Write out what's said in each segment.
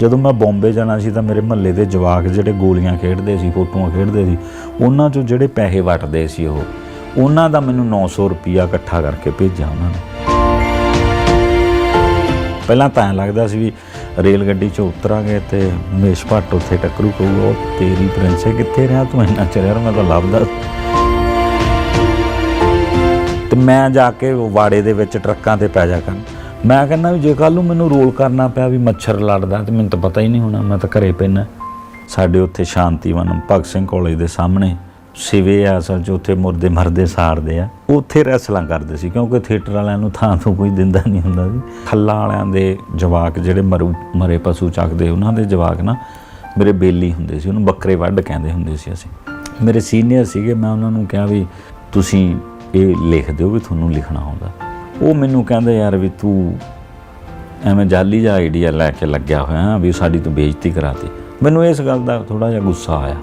ਜਦੋਂ ਮੈਂ ਬੰਬੇ ਜਾਣਾ ਸੀ ਤਾਂ ਮੇਰੇ ਮਹੱਲੇ ਦੇ ਜਵਾਕ ਜਿਹੜੇ ਗੋਲੀਆਂ ਖੇਡਦੇ ਸੀ, ਫੋਟੋਆਂ ਖੇਡਦੇ ਸੀ, ਉਹਨਾਂ ਚੋਂ ਜਿਹੜੇ ਪੈਸੇ ਵਟਦੇ ਸੀ ਉਹ, ਉਹਨਾਂ ਦਾ ਮੈਨੂੰ 900 ਰੁਪਿਆ ਇਕੱਠਾ ਕਰਕੇ ਭੇਜਿਆ ਉਹਨਾਂ ਨੇ। ਪਹਿਲਾਂ ਤਾਂ ਐਂ ਲੱਗਦਾ ਸੀ ਵੀ ਰੇਲ ਗੱਡੀ 'ਚ ਉਤਰਾਂਗੇ ਤੇ ਮੇਸ਼ ਭੱਟ ਉੱਥੇ ਟੱਕਰੂ ਕਹੂਗਾ, ਉਹ ਤੇਰੀ ਪ੍ਰਿੰਸੇ ਕਿੱਥੇ ਰਿਹਾ? ਤੂੰ ਇੰਨਾ ਚਿਰ ਯਾਰ ਮੈਂ ਤਾਂ ਲੱਭਦਾ ਤੇ ਮੈਂ ਜਾ ਕੇ ਵਾੜੇ ਦੇ ਵਿੱਚ ਟਰੱਕਾਂ ਤੇ ਪੈ ਜਾ ਕਰਨ। ਮੈਂ ਕਹਿੰਦਾ ਵੀ ਜੇ ਕੱਲ ਨੂੰ ਮੈਨੂੰ ਰੋਲ ਕਰਨਾ ਪਿਆ ਵੀ ਮੱਛਰ ਲੜਦਾ ਤੇ ਮੈਨੂੰ ਤਾਂ ਪਤਾ ਹੀ ਨਹੀਂ ਹੋਣਾ, ਮੈਂ ਤਾਂ ਘਰੇ ਪੈਣਾ ਸਾਡੇ ਉੱਥੇ ਸ਼ਾਂਤੀਵਨ ਭਗਤ ਸਿੰਘ ਕਾਲਜ ਦੇ ਸਾਹਮਣੇ ਸਿਵੇ ਆ ਅਸਲ 'ਚ, ਉੱਥੇ ਮੁਰਦੇ ਮਰਦੇ ਸਾੜਦੇ ਆ। ਉੱਥੇ ਰੈਸਲਾਂ ਕਰਦੇ ਸੀ, ਕਿਉਂਕਿ ਥੀਏਟਰ ਵਾਲਿਆਂ ਨੂੰ ਥਾਂ ਤੋਂ ਕੋਈ ਦਿੰਦਾ ਨਹੀਂ ਹੁੰਦਾ ਸੀ। ਖੱਲਾ ਵਾਲਿਆਂ ਦੇ ਜਵਾਕ ਜਿਹੜੇ ਮਰੂ, ਮਰੇ ਪਸ਼ੂ ਚੱਕਦੇ, ਉਹਨਾਂ ਦੇ ਜਵਾਕ ਨਾ ਮੇਰੇ ਬੇਲੀ ਹੁੰਦੇ ਸੀ, ਉਹਨੂੰ ਬੱਕਰੇ ਵੱਢ ਕਹਿੰਦੇ ਹੁੰਦੇ ਸੀ ਅਸੀਂ। ਮੇਰੇ ਸੀਨੀਅਰ ਸੀਗੇ, ਮੈਂ ਉਹਨਾਂ ਨੂੰ ਕਿਹਾ ਵੀ ਤੁਸੀਂ ਇਹ ਲਿਖ ਦਿਓ ਵੀ ਤੁਹਾਨੂੰ ਲਿਖਣਾ ਆਉਂਦਾ। ਉਹ ਮੈਨੂੰ ਕਹਿੰਦੇ, ਯਾਰ ਵੀ ਤੂੰ ਐਵੇਂ ਜਾਲੀ ਜਿਹਾ ਆਈਡੀਆ ਲੈ ਕੇ ਲੱਗਿਆ ਹੋਇਆ ਵੀ ਸਾਡੀ ਤੂੰ ਬੇਇੱਜ਼ਤੀ ਕਰਾਤੀ। ਮੈਨੂੰ ਇਸ ਗੱਲ ਦਾ ਥੋੜਾ ਜਿਹਾ ਗੁੱਸਾ ਆਇਆ।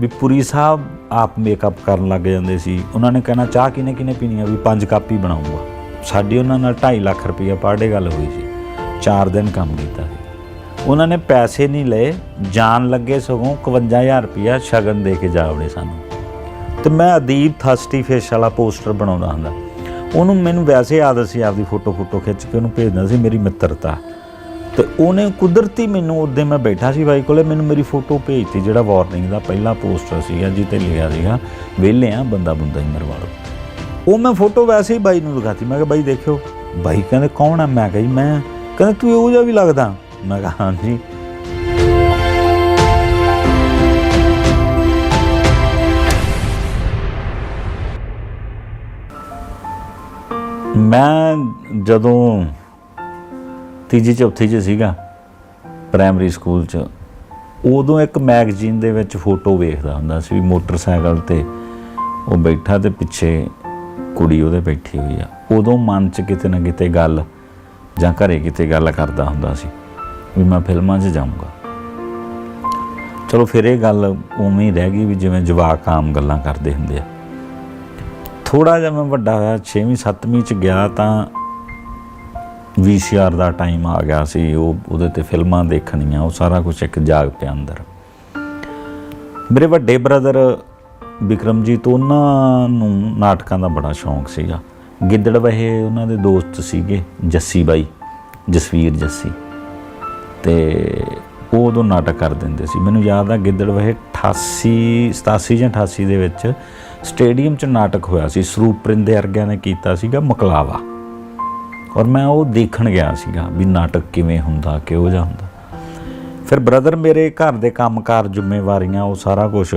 ਵੀ ਪੁਰੀ ਸਾਹਿਬ ਆਪ ਮੇਕਅਪ ਕਰਨ ਲੱਗ ਜਾਂਦੇ ਸੀ। ਉਹਨਾਂ ਨੇ ਕਹਿਣਾ, ਚਾਹ ਕਿਨੇ ਕਿਨੇ ਪੀਣੀ ਆ? ਵੀ ਪੰਜ ਕਾਪੀ ਹੀ ਬਣਾਉਂਗਾ। ਸਾਡੀ ਉਹਨਾਂ ਨਾਲ 2.5 ਲੱਖ ਰੁਪਈਆ ਪਰ ਡੇ ਗੱਲ ਹੋਈ ਸੀ। 4 ਦਿਨ ਕੰਮ ਕੀਤਾ ਸੀ। ਉਹਨਾਂ ਨੇ ਪੈਸੇ ਨਹੀਂ ਲਏ, ਜਾਣ ਲੱਗੇ ਸਗੋਂ 51000 ਰੁਪਈਆ ਸ਼ਗਨ ਦੇ ਕੇ ਜਾਵੜੇ ਸਾਨੂੰ। ਤੇ ਮੈਂ ਅਦੀਬ ਥਸਟੀ ਫੇਸ਼ ਵਾਲਾ ਪੋਸਟਰ ਬਣਾਉਂਦਾ ਹੁੰਦਾ। ਉਹਨੂੰ ਮੈਨੂੰ ਵੈਸੇ ਆਦਤ ਸੀ ਆਪਦੀ ਫੋਟੋ ਫੋਟੋ ਖਿੱਚ ਕੇ ਉਹਨੂੰ ਭੇਜਦਾ ਸੀ, ਮੇਰੀ ਮਿੱਤਰਤਾ। ਤੇ ਉਹਨੇ ਕੁਦਰਤੀ ਮੈਨੂੰ ਉਦੋਂ ਮੈਂ ਬੈਠਾ ਸੀ ਬਾਈ ਕੋਲੇ, ਮੈਨੂੰ ਮੇਰੀ ਫੋਟੋ ਭੇਜਤੀ, ਜਿਹੜਾ ਵਾਰਨਿੰਗ ਦਾ ਪਹਿਲਾ ਪੋਸਟਰ ਸੀਗਾ ਜਿੱਤੇ ਲਿਖਿਆ ਸੀਗਾ ਵਿਹਲੇ ਆ ਬੰਦਾ ਬੰਦਾ ਹੀ ਮਰਵਾ ਲਓ। ਉਹ ਮੈਂ ਫੋਟੋ ਵੈਸੇ ਹੀ ਬਾਈ ਨੂੰ ਦਿਖਾਤੀ, ਮੈਂ ਕਿਹਾ, ਬਾਈ ਦੇਖਿਓ, ਬਾਈ ਕਹਿੰਦੇ, ਕੌਣ ਆ? ਮੈਂ ਕਿਹਾ, ਜੀ, ਮੈਂ। ਕਹਿੰਦੇ, ਤੂੰ ਇਹੋ ਜਿਹਾ ਵੀ ਲੱਗਦਾ? ਮੈਂ ਕਿਹਾ ਹਾਂਜੀ ਮੈਂ ਜਦੋਂ ਤੀਜੀ ਚੌਥੀ 'ਚ ਸੀਗਾ ਪ੍ਰਾਇਮਰੀ ਸਕੂਲ 'ਚ, ਉਦੋਂ ਇੱਕ ਮੈਗਜ਼ੀਨ ਦੇ ਵਿੱਚ ਫੋਟੋ ਵੇਖਦਾ ਹੁੰਦਾ ਸੀ ਵੀ ਮੋਟਰਸਾਈਕਲ ਤੇ ਉਹ ਬੈਠਾ ਤੇ ਪਿੱਛੇ ਕੁੜੀ ਉਹਦੇ ਬੈਠੀ ਹੋਈ ਆ। ਉਦੋਂ ਮਨ 'ਚ ਕਿਤੇ ਨਾ ਕਿਤੇ ਗੱਲ ਜਾਂ ਘਰੇ ਕਿਤੇ ਗੱਲ ਕਰਦਾ ਹੁੰਦਾ ਸੀ ਵੀ ਮੈਂ ਫਿਲਮਾਂ 'ਚ ਜਾਊਂਗਾ। ਚਲੋ ਫਿਰ ਇਹ ਗੱਲ ਉਵੇਂ ਹੀ ਰਹਿ ਗਈ ਵੀ ਜਿਵੇਂ ਜਵਾਕ ਆਮ ਗੱਲਾਂ ਕਰਦੇ ਹੁੰਦੇ ਆ। ਥੋੜਾ ਜਿਹਾ ਮੈਂ ਵੱਡਾ ਹੋਇਆ 6ਵੀਂ 7ਵੀਂ ਚ ਗਿਆ ਤਾਂ VCR ਦਾ ਟਾਈਮ ਆ ਗਿਆ ਸੀ, ਉਹ ਉਹਦੇ ਤੇ ਫਿਲਮਾਂ ਦੇਖਣੀਆਂ, ਉਹ ਸਾਰਾ ਕੁਝ ਇੱਕ ਜਾਗ ਪਿਆ ਅੰਦਰ। ਮੇਰੇ ਵੱਡੇ ਬ੍ਰਦਰ ਵਿਕਰਮਜੀਤ ਉਹਨਾਂ ਨੂੰ ਨਾਟਕਾਂ ਦਾ ਬੜਾ ਸ਼ੌਂਕ ਸੀਗਾ। ਗਿੱਦੜ ਵਹੇ ਉਹਨਾਂ ਦੇ ਦੋਸਤ ਸੀਗੇ, ਜੱਸੀ ਬਾਈ, ਜਸਵੀਰ ਜੱਸੀ। ਤੇ ਉਹ ਉਦੋਂ ਨਾਟਕ ਕਰ ਦਿੰਦੇ ਸੀ। ਮੈਨੂੰ ਯਾਦ ਆ ਗਿੱਦੜ ਵਹੇ 88 87 ਜਾਂ 88 ਦੇ ਵਿੱਚ ਸਟੇਡੀਅਮ 'ਚ ਨਾਟਕ ਹੋਇਆ ਸੀ। ਸਰੂਪ ਪ੍ਰਿੰਦੇ ਵਰਗਿਆਂ ਨੇ ਕੀਤਾ ਸੀਗਾ ਮਕਲਾਵਾ। ਔਰ ਮੈਂ ਉਹ ਦੇਖਣ ਗਿਆ ਸੀਗਾ ਵੀ ਨਾਟਕ ਕਿਵੇਂ ਹੁੰਦਾ, ਕਿਹੋ ਜਿਹਾ ਹੁੰਦਾ। ਫਿਰ ਬ੍ਰਦਰ ਮੇਰੇ ਘਰ ਦੇ ਕੰਮਕਾਰ, ਜ਼ਿੰਮੇਵਾਰੀਆਂ, ਉਹ ਸਾਰਾ ਕੁਝ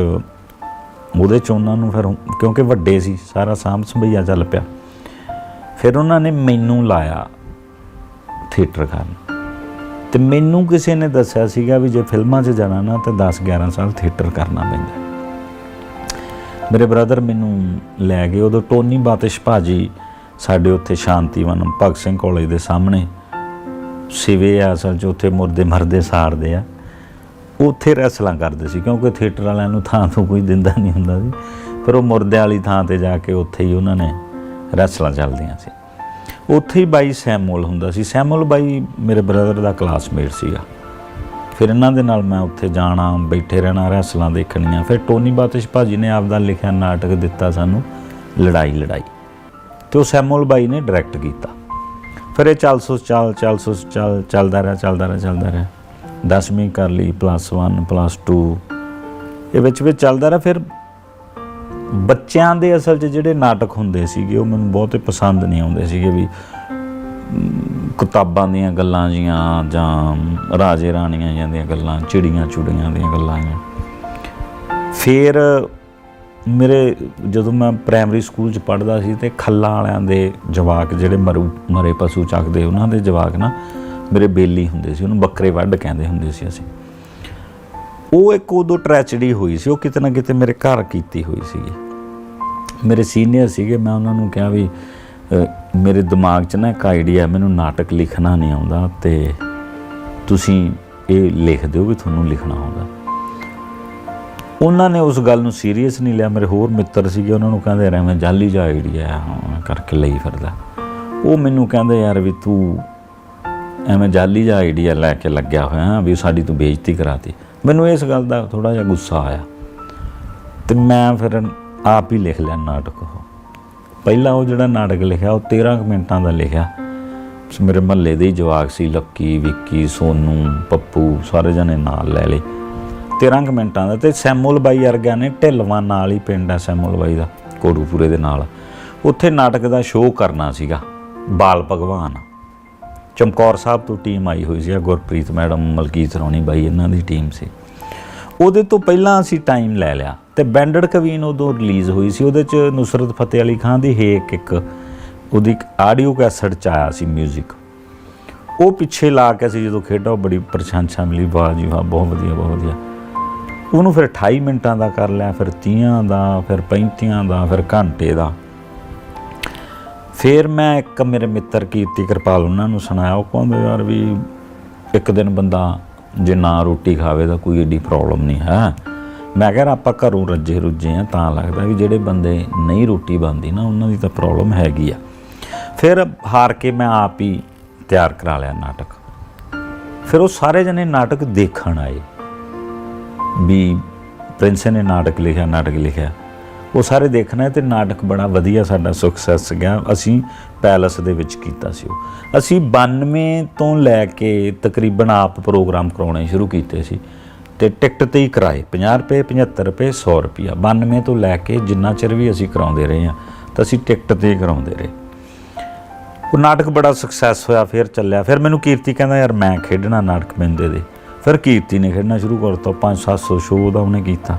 ਉਹਦੇ ਚ ਉਹਨਾਂ ਨੂੰ ਫਿਰ ਕਿਉਂਕਿ ਵੱਡੇ ਸੀ, ਸਾਰਾ ਸਾਂਭ ਸੰਭਈਆ ਚੱਲ ਪਿਆ। ਫਿਰ ਉਹਨਾਂ ਨੇ ਮੈਨੂੰ ਲਾਇਆ ਥੀਏਟਰ ਕਰਨ। ਤੇ ਮੈਨੂੰ ਕਿਸੇ ਨੇ ਦੱਸਿਆ ਸੀਗਾ ਵੀ ਜੇ ਫਿਲਮਾਂ 'ਚ ਜਾਣਾ ਨਾ, ਤਾਂ 10 11 ਸਾਲ ਥੀਏਟਰ ਕਰਨਾ ਪੈਂਦਾ। ਮੇਰੇ ਬ੍ਰਦਰ ਮੈਨੂੰ ਲੈ ਗਏ ਉਦੋਂ ਟੋਨੀ ਬਾਤਿਸ਼ ਭਾਜੀ ਸਾਡੇ ਉੱਥੇ ਸ਼ਾਂਤੀਵਨ ਭਗਤ ਸਿੰਘ ਕਾਲਜ ਦੇ ਸਾਹਮਣੇ। ਸਿਵੇ ਆ ਅਸਲ 'ਚ ਉੱਥੇ ਮੁਰਦੇ ਮਰਦੇ ਸਾੜਦੇ ਆ। ਉੱਥੇ ਰੈਸਲਾਂ ਕਰਦੇ ਸੀ ਕਿਉਂਕਿ ਥੀਏਟਰ ਵਾਲਿਆਂ ਨੂੰ ਥਾਂ ਤੋਂ ਕੋਈ ਦਿੰਦਾ ਨਹੀਂ ਹੁੰਦਾ ਸੀ। ਫਿਰ ਉਹ ਮੁਰਦੇ ਵਾਲੀ ਥਾਂ ਤੇ ਜਾ ਕੇ ਉੱਥੇ ਹੀ ਉਹਨਾਂ ਨੇ ਰੈਸਲਾਂ ਚੱਲਦੀਆਂ ਸੀ। ਉੱਥੇ ਹੀ ਬਾਈ ਸੈਮੂਅਲ ਹੁੰਦਾ ਸੀ। ਸੈਮੂਅਲ ਬਾਈ ਮੇਰੇ ਬ੍ਰਦਰ ਦਾ ਕਲਾਸਮੇਟ ਸੀਗਾ। ਫਿਰ ਇਹਨਾਂ ਦੇ ਨਾਲ ਮੈਂ ਉੱਥੇ ਜਾਣਾ, ਬੈਠੇ ਰਹਿਣਾ ਰੈਸਲਾਂ ਦੇਖਣੀਆਂ। ਫਿਰ ਟੋਨੀ ਬਾਤਿਸ਼ ਭਾਜੀ ਨੇ ਆਪਦਾ ਲਿਖਿਆ ਨਾਟਕ ਦਿੱਤਾ ਸਾਨੂੰ, ਲੜਾਈ ਲੜਾਈ। ਤੇ ਉਹ ਸੈਮੂਅਲ ਬਾਈ ਨੇ ਡਾਇਰੈਕਟ ਕੀਤਾ। ਫਿਰ ਇਹ ਚੱਲ ਸੋ ਚੱਲ ਚੱਲ ਸੋ ਚੱਲ, ਚੱਲਦਾ ਰਿਹਾ ਚੱਲਦਾ ਰਿਹਾ ਚੱਲਦਾ ਰਿਹਾ। 10ਵੀਂ ਕਰ ਲਈ ਪਲੱਸ 1 ਪਲੱਸ 2 ਇਹ ਵਿੱਚ ਵਿੱਚ ਚੱਲਦਾ ਰਿਹਾ। ਫਿਰ ਬੱਚਿਆਂ ਦੇ ਅਸਲ 'ਚ ਜਿਹੜੇ ਨਾਟਕ ਹੁੰਦੇ ਸੀਗੇ, ਉਹ ਮੈਨੂੰ ਬਹੁਤੇ ਪਸੰਦ ਨਹੀਂ ਆਉਂਦੇ ਸੀਗੇ ਵੀ ਕਿਤਾਬਾਂ ਦੀਆਂ ਗੱਲਾਂ ਜੀਆਂ ਜਾਂ ਰਾਜੇ ਰਾਣੀਆਂ ਜਾਂ ਦੀਆਂ ਗੱਲਾਂ, ਚਿੜੀਆਂ ਚੁੜੀਆਂ ਦੀਆਂ ਗੱਲਾਂ ਜਾਂ ਫਿਰ ਮੇਰੇ ਜਦੋਂ ਮੈਂ ਪ੍ਰਾਇਮਰੀ ਸਕੂਲ 'ਚ ਪੜ੍ਹਦਾ ਸੀ ਤੇ ਖੱਲਾ ਵਾਲਿਆਂ ਦੇ ਜਵਾਕ ਜਿਹੜੇ ਮਰੂ, ਮਰੇ ਪਸ਼ੂ ਚੱਕਦੇ, ਉਹਨਾਂ ਦੇ ਜਵਾਕ ਨਾ ਮੇਰੇ ਬੇਲੀ ਹੁੰਦੇ ਸੀ, ਉਹਨੂੰ ਬੱਕਰੇ ਵੱਢ ਕਹਿੰਦੇ ਹੁੰਦੇ ਸੀ ਅਸੀਂ। ਉਹ ਇੱਕ ਉਦੋਂ ਟ੍ਰੈਜਡੀ ਹੋਈ ਸੀ, ਉਹ ਕਿਤੇ ਨਾ ਕਿਤੇ ਮੇਰੇ ਘਰ ਕੀਤੀ ਹੋਈ ਸੀਗੀ। ਮੇਰੇ ਸੀਨੀਅਰ ਸੀਗੇ, ਮੈਂ ਉਹਨਾਂ ਨੂੰ ਕਿਹਾ ਵੀ ਮੇਰੇ ਦਿਮਾਗ 'ਚ ਨਾ ਇੱਕ ਆਈਡੀਆ ਮੈਨੂੰ ਨਾਟਕ ਲਿਖਣਾ ਨਹੀਂ ਆਉਂਦਾ ਤੇ ਤੁਸੀਂ ਇਹ ਲਿਖ ਦਿਓ ਵੀ ਤੁਹਾਨੂੰ ਲਿਖਣਾ ਆਉਂਦਾ। ਉਹਨਾਂ ਨੇ ਉਸ ਗੱਲ ਨੂੰ ਸੀਰੀਅਸ ਨਹੀਂ ਲਿਆ, ਮੇਰੇ ਹੋਰ ਮਿੱਤਰ ਸੀਗੇ, ਉਹਨਾਂ ਨੂੰ ਕਹਿੰਦੇ ਰਹਿ, ਮੈਂ ਜਾਲੀ ਜਿਹਾ ਆਈਡੀਆ ਕਰਕੇ ਲਈ ਫਿਰਦਾ। ਉਹ ਮੈਨੂੰ ਕਹਿੰਦੇ, ਯਾਰ ਵੀ ਤੂੰ ਐਵੇਂ ਜਾਲੀ ਜਿਹਾ ਆਈਡੀਆ ਲੈ ਕੇ ਲੱਗਿਆ ਹੋਇਆ ਵੀ ਸਾਡੀ ਤੂੰ ਬੇਇੱਜ਼ਤੀ ਕਰਾਤੀ। ਮੈਨੂੰ ਇਸ ਗੱਲ ਦਾ ਥੋੜਾ ਜਿਹਾ ਗੁੱਸਾ ਆਇਆ ਤੇ ਮੈਂ ਫਿਰ ਆਪ ਹੀ ਲਿਖ ਲਿਆ ਨਾਟਕ ਉਹ। ਪਹਿਲਾ ਉਹ ਜਿਹੜਾ ਨਾਟਕ ਲਿਖਿਆ, ਉਹ 13 ਕੁ ਮਿੰਟਾਂ ਦਾ ਲਿਖਿਆ। ਮੇਰੇ ਮਹੱਲੇ ਦੇ ਹੀ ਜਵਾਕ ਸੀ, ਲੱਕੀ, ਵਿੱਕੀ, ਸੋਨੂ, ਪੱਪੂ, ਸਾਰੇ ਜਣੇ ਨਾਲ ਲੈ ਲਏ। 13 ਕੁ ਮਿੰਟਾਂ ਦਾ ਤੇ ਸੈਮੂਲ ਬਾਈ ਵਰਗਿਆਂ ਨੇ ਢਿੱਲਵਾਂ ਨਾਲ ਹੀ ਪਿੰਡ ਹੈ ਸੈਮੂਲ ਬਾਈ ਦਾ, ਕੋੜੂਪੁਰੇ ਦੇ ਨਾਲ। ਉੱਥੇ ਨਾਟਕ ਦਾ ਸ਼ੋਅ ਕਰਨਾ ਸੀਗਾ, ਬਾਲ ਭਗਵਾਨ। ਚਮਕੌਰ ਸਾਹਿਬ ਤੋਂ ਟੀਮ ਆਈ ਹੋਈ ਸੀ ਗੁਰਪ੍ਰੀਤ ਮੈਡਮ, ਮਲਕੀਤ ਰੌਣੀ ਬਾਈ, ਇਹਨਾਂ ਦੀ ਟੀਮ ਸੀ। ਉਹਦੇ ਤੋਂ ਪਹਿਲਾਂ ਅਸੀਂ ਟਾਈਮ ਲੈ ਲਿਆ ਤੇ ਬੈਂਡਡ ਕਵੀਨ ਉਦੋਂ ਰਿਲੀਜ਼ ਹੋਈ ਸੀ, ਉਹਦੇ ਚ ਨੁਸਰਤ ਫਤਿਹ ਅਲੀ ਖਾਨ ਦੀ ਹੇਕ ਇੱਕ, ਉਹਦੀ ਆਡੀਓ ਕੈਸਟ ਚ ਆਇਆ ਸੀ 뮤직 ਉਹ ਪਿੱਛੇ ਲਾ ਕੇ ਅਸੀਂ ਜਦੋਂ ਖੇਡਾ, ਉਹ ਬੜੀ ਪ੍ਰਸ਼ੰਸਾ ਮਿਲੀ ਵਾਹ ਜੀ ਵਾਹ, ਬਹੁਤ ਵਧੀਆ ਬਹੁਤ ਵਧੀਆ। ਉਹਨੂੰ ਫਿਰ 28 ਮਿੰਟਾਂ ਦਾ ਕਰ ਲਿਆ, ਫਿਰ 30 ਦਾ, ਫਿਰ 35 ਦਾ, ਫਿਰ ਘੰਟੇ ਦਾ। ਫਿਰ ਮੈਂ ਇੱਕ ਮੇਰੇ ਮਿੱਤਰ ਕੀਰਤੀ ਕਿਰਪਾਲ, ਉਹਨਾਂ ਨੂੰ ਸੁਣਾਇਆ, ਉਹ ਕਹਿੰਦੇ ਯਾਰ ਵੀ ਇੱਕ ਦਿਨ ਬੰਦਾ ਜੇ ਨਾ ਰੋਟੀ ਖਾਵੇ ਤਾਂ ਕੋਈ ਏਡੀ ਪ੍ਰੋਬਲਮ ਨਹੀਂ, ਹੈ? ਮੈਂ ਕਿਹਾ ਆਪਾਂ ਘਰੋਂ ਰੱਜੇ ਰੁੱਜੇ ਆ, ਤਾਂ ਲੱਗਦਾ ਵੀ ਜਿਹੜੇ ਬੰਦੇ ਨਹੀਂ ਰੋਟੀ ਬਣਦੀ ਨਾ, ਉਹਨਾਂ ਦੀ ਤਾਂ ਪ੍ਰੋਬਲਮ ਹੈਗੀ ਆ। ਫਿਰ ਹਾਰ ਕੇ ਮੈਂ ਆਪ ਹੀ ਤਿਆਰ ਕਰਾ ਲਿਆ ਨਾਟਕ। ਫਿਰ ਉਹ ਸਾਰੇ ਜਣੇ ਨਾਟਕ ਦੇਖਣ ਆਏ। ਵੀ ਪ੍ਰਿੰਸ ਨੇ ਨਾਟਕ ਲਿਖਿਆ ਨਾਟਕ ਲਿਖਿਆ। ਉਹ ਸਾਰੇ ਦੇਖਣਾ ਹੈ ਤੇ ਨਾਟਕ ਬੜਾ ਵਧੀਆ ਸਾਡਾ ਸਕਸੈਸ ਗਿਆ। ਅਸੀਂ ਪੈਲਸ ਦੇ ਵਿੱਚ ਕੀਤਾ ਸੀ ਉਹ। ਅਸੀਂ 92 ਤੋਂ ਲੈ ਕੇ ਤਕਰੀਬਨ ਆਪ ਪ੍ਰੋਗਰਾਮ ਕਰਾਉਣੇ ਸ਼ੁਰੂ ਕੀਤੇ ਸੀ ਤੇ ਟਿਕਟ ਤੇ ਹੀ ਕਰਾਏ 50 ਰੁਪਏ 75 ਰੁਪਏ 100 ਰੁਪਿਆ 92 ਤੋਂ ਲੈ ਕੇ ਜਿੰਨਾ ਚਿਰ ਵੀ ਅਸੀਂ ਕਰਾਉਂਦੇ ਰਹੇ ਹਾਂ, ਤਾਂ ਅਸੀਂ ਟਿਕਟ ਤੇ ਹੀ ਕਰਾਉਂਦੇ ਰਹੇ। ਉਹ ਨਾਟਕ ਬੜਾ ਸਕਸੈਸ ਹੋਇਆ, ਫਿਰ ਚੱਲਿਆ। ਫਿਰ ਮੈਨੂੰ ਕੀਰਤੀ ਕਹਿੰਦਾ, ਯਾਰ ਮੈਂ ਖੇਡਣਾ ਨਾਟਕ ਬੰਦੇ ਦੇ। ਫਿਰ ਕੀਰਤੀ ਨੇ ਖੇਡਣਾ ਸ਼ੁਰੂ ਕਰਤਾ 5-700 ਸ਼ੋਅ ਦਾ ਉਹਨੇ ਕੀਤਾ।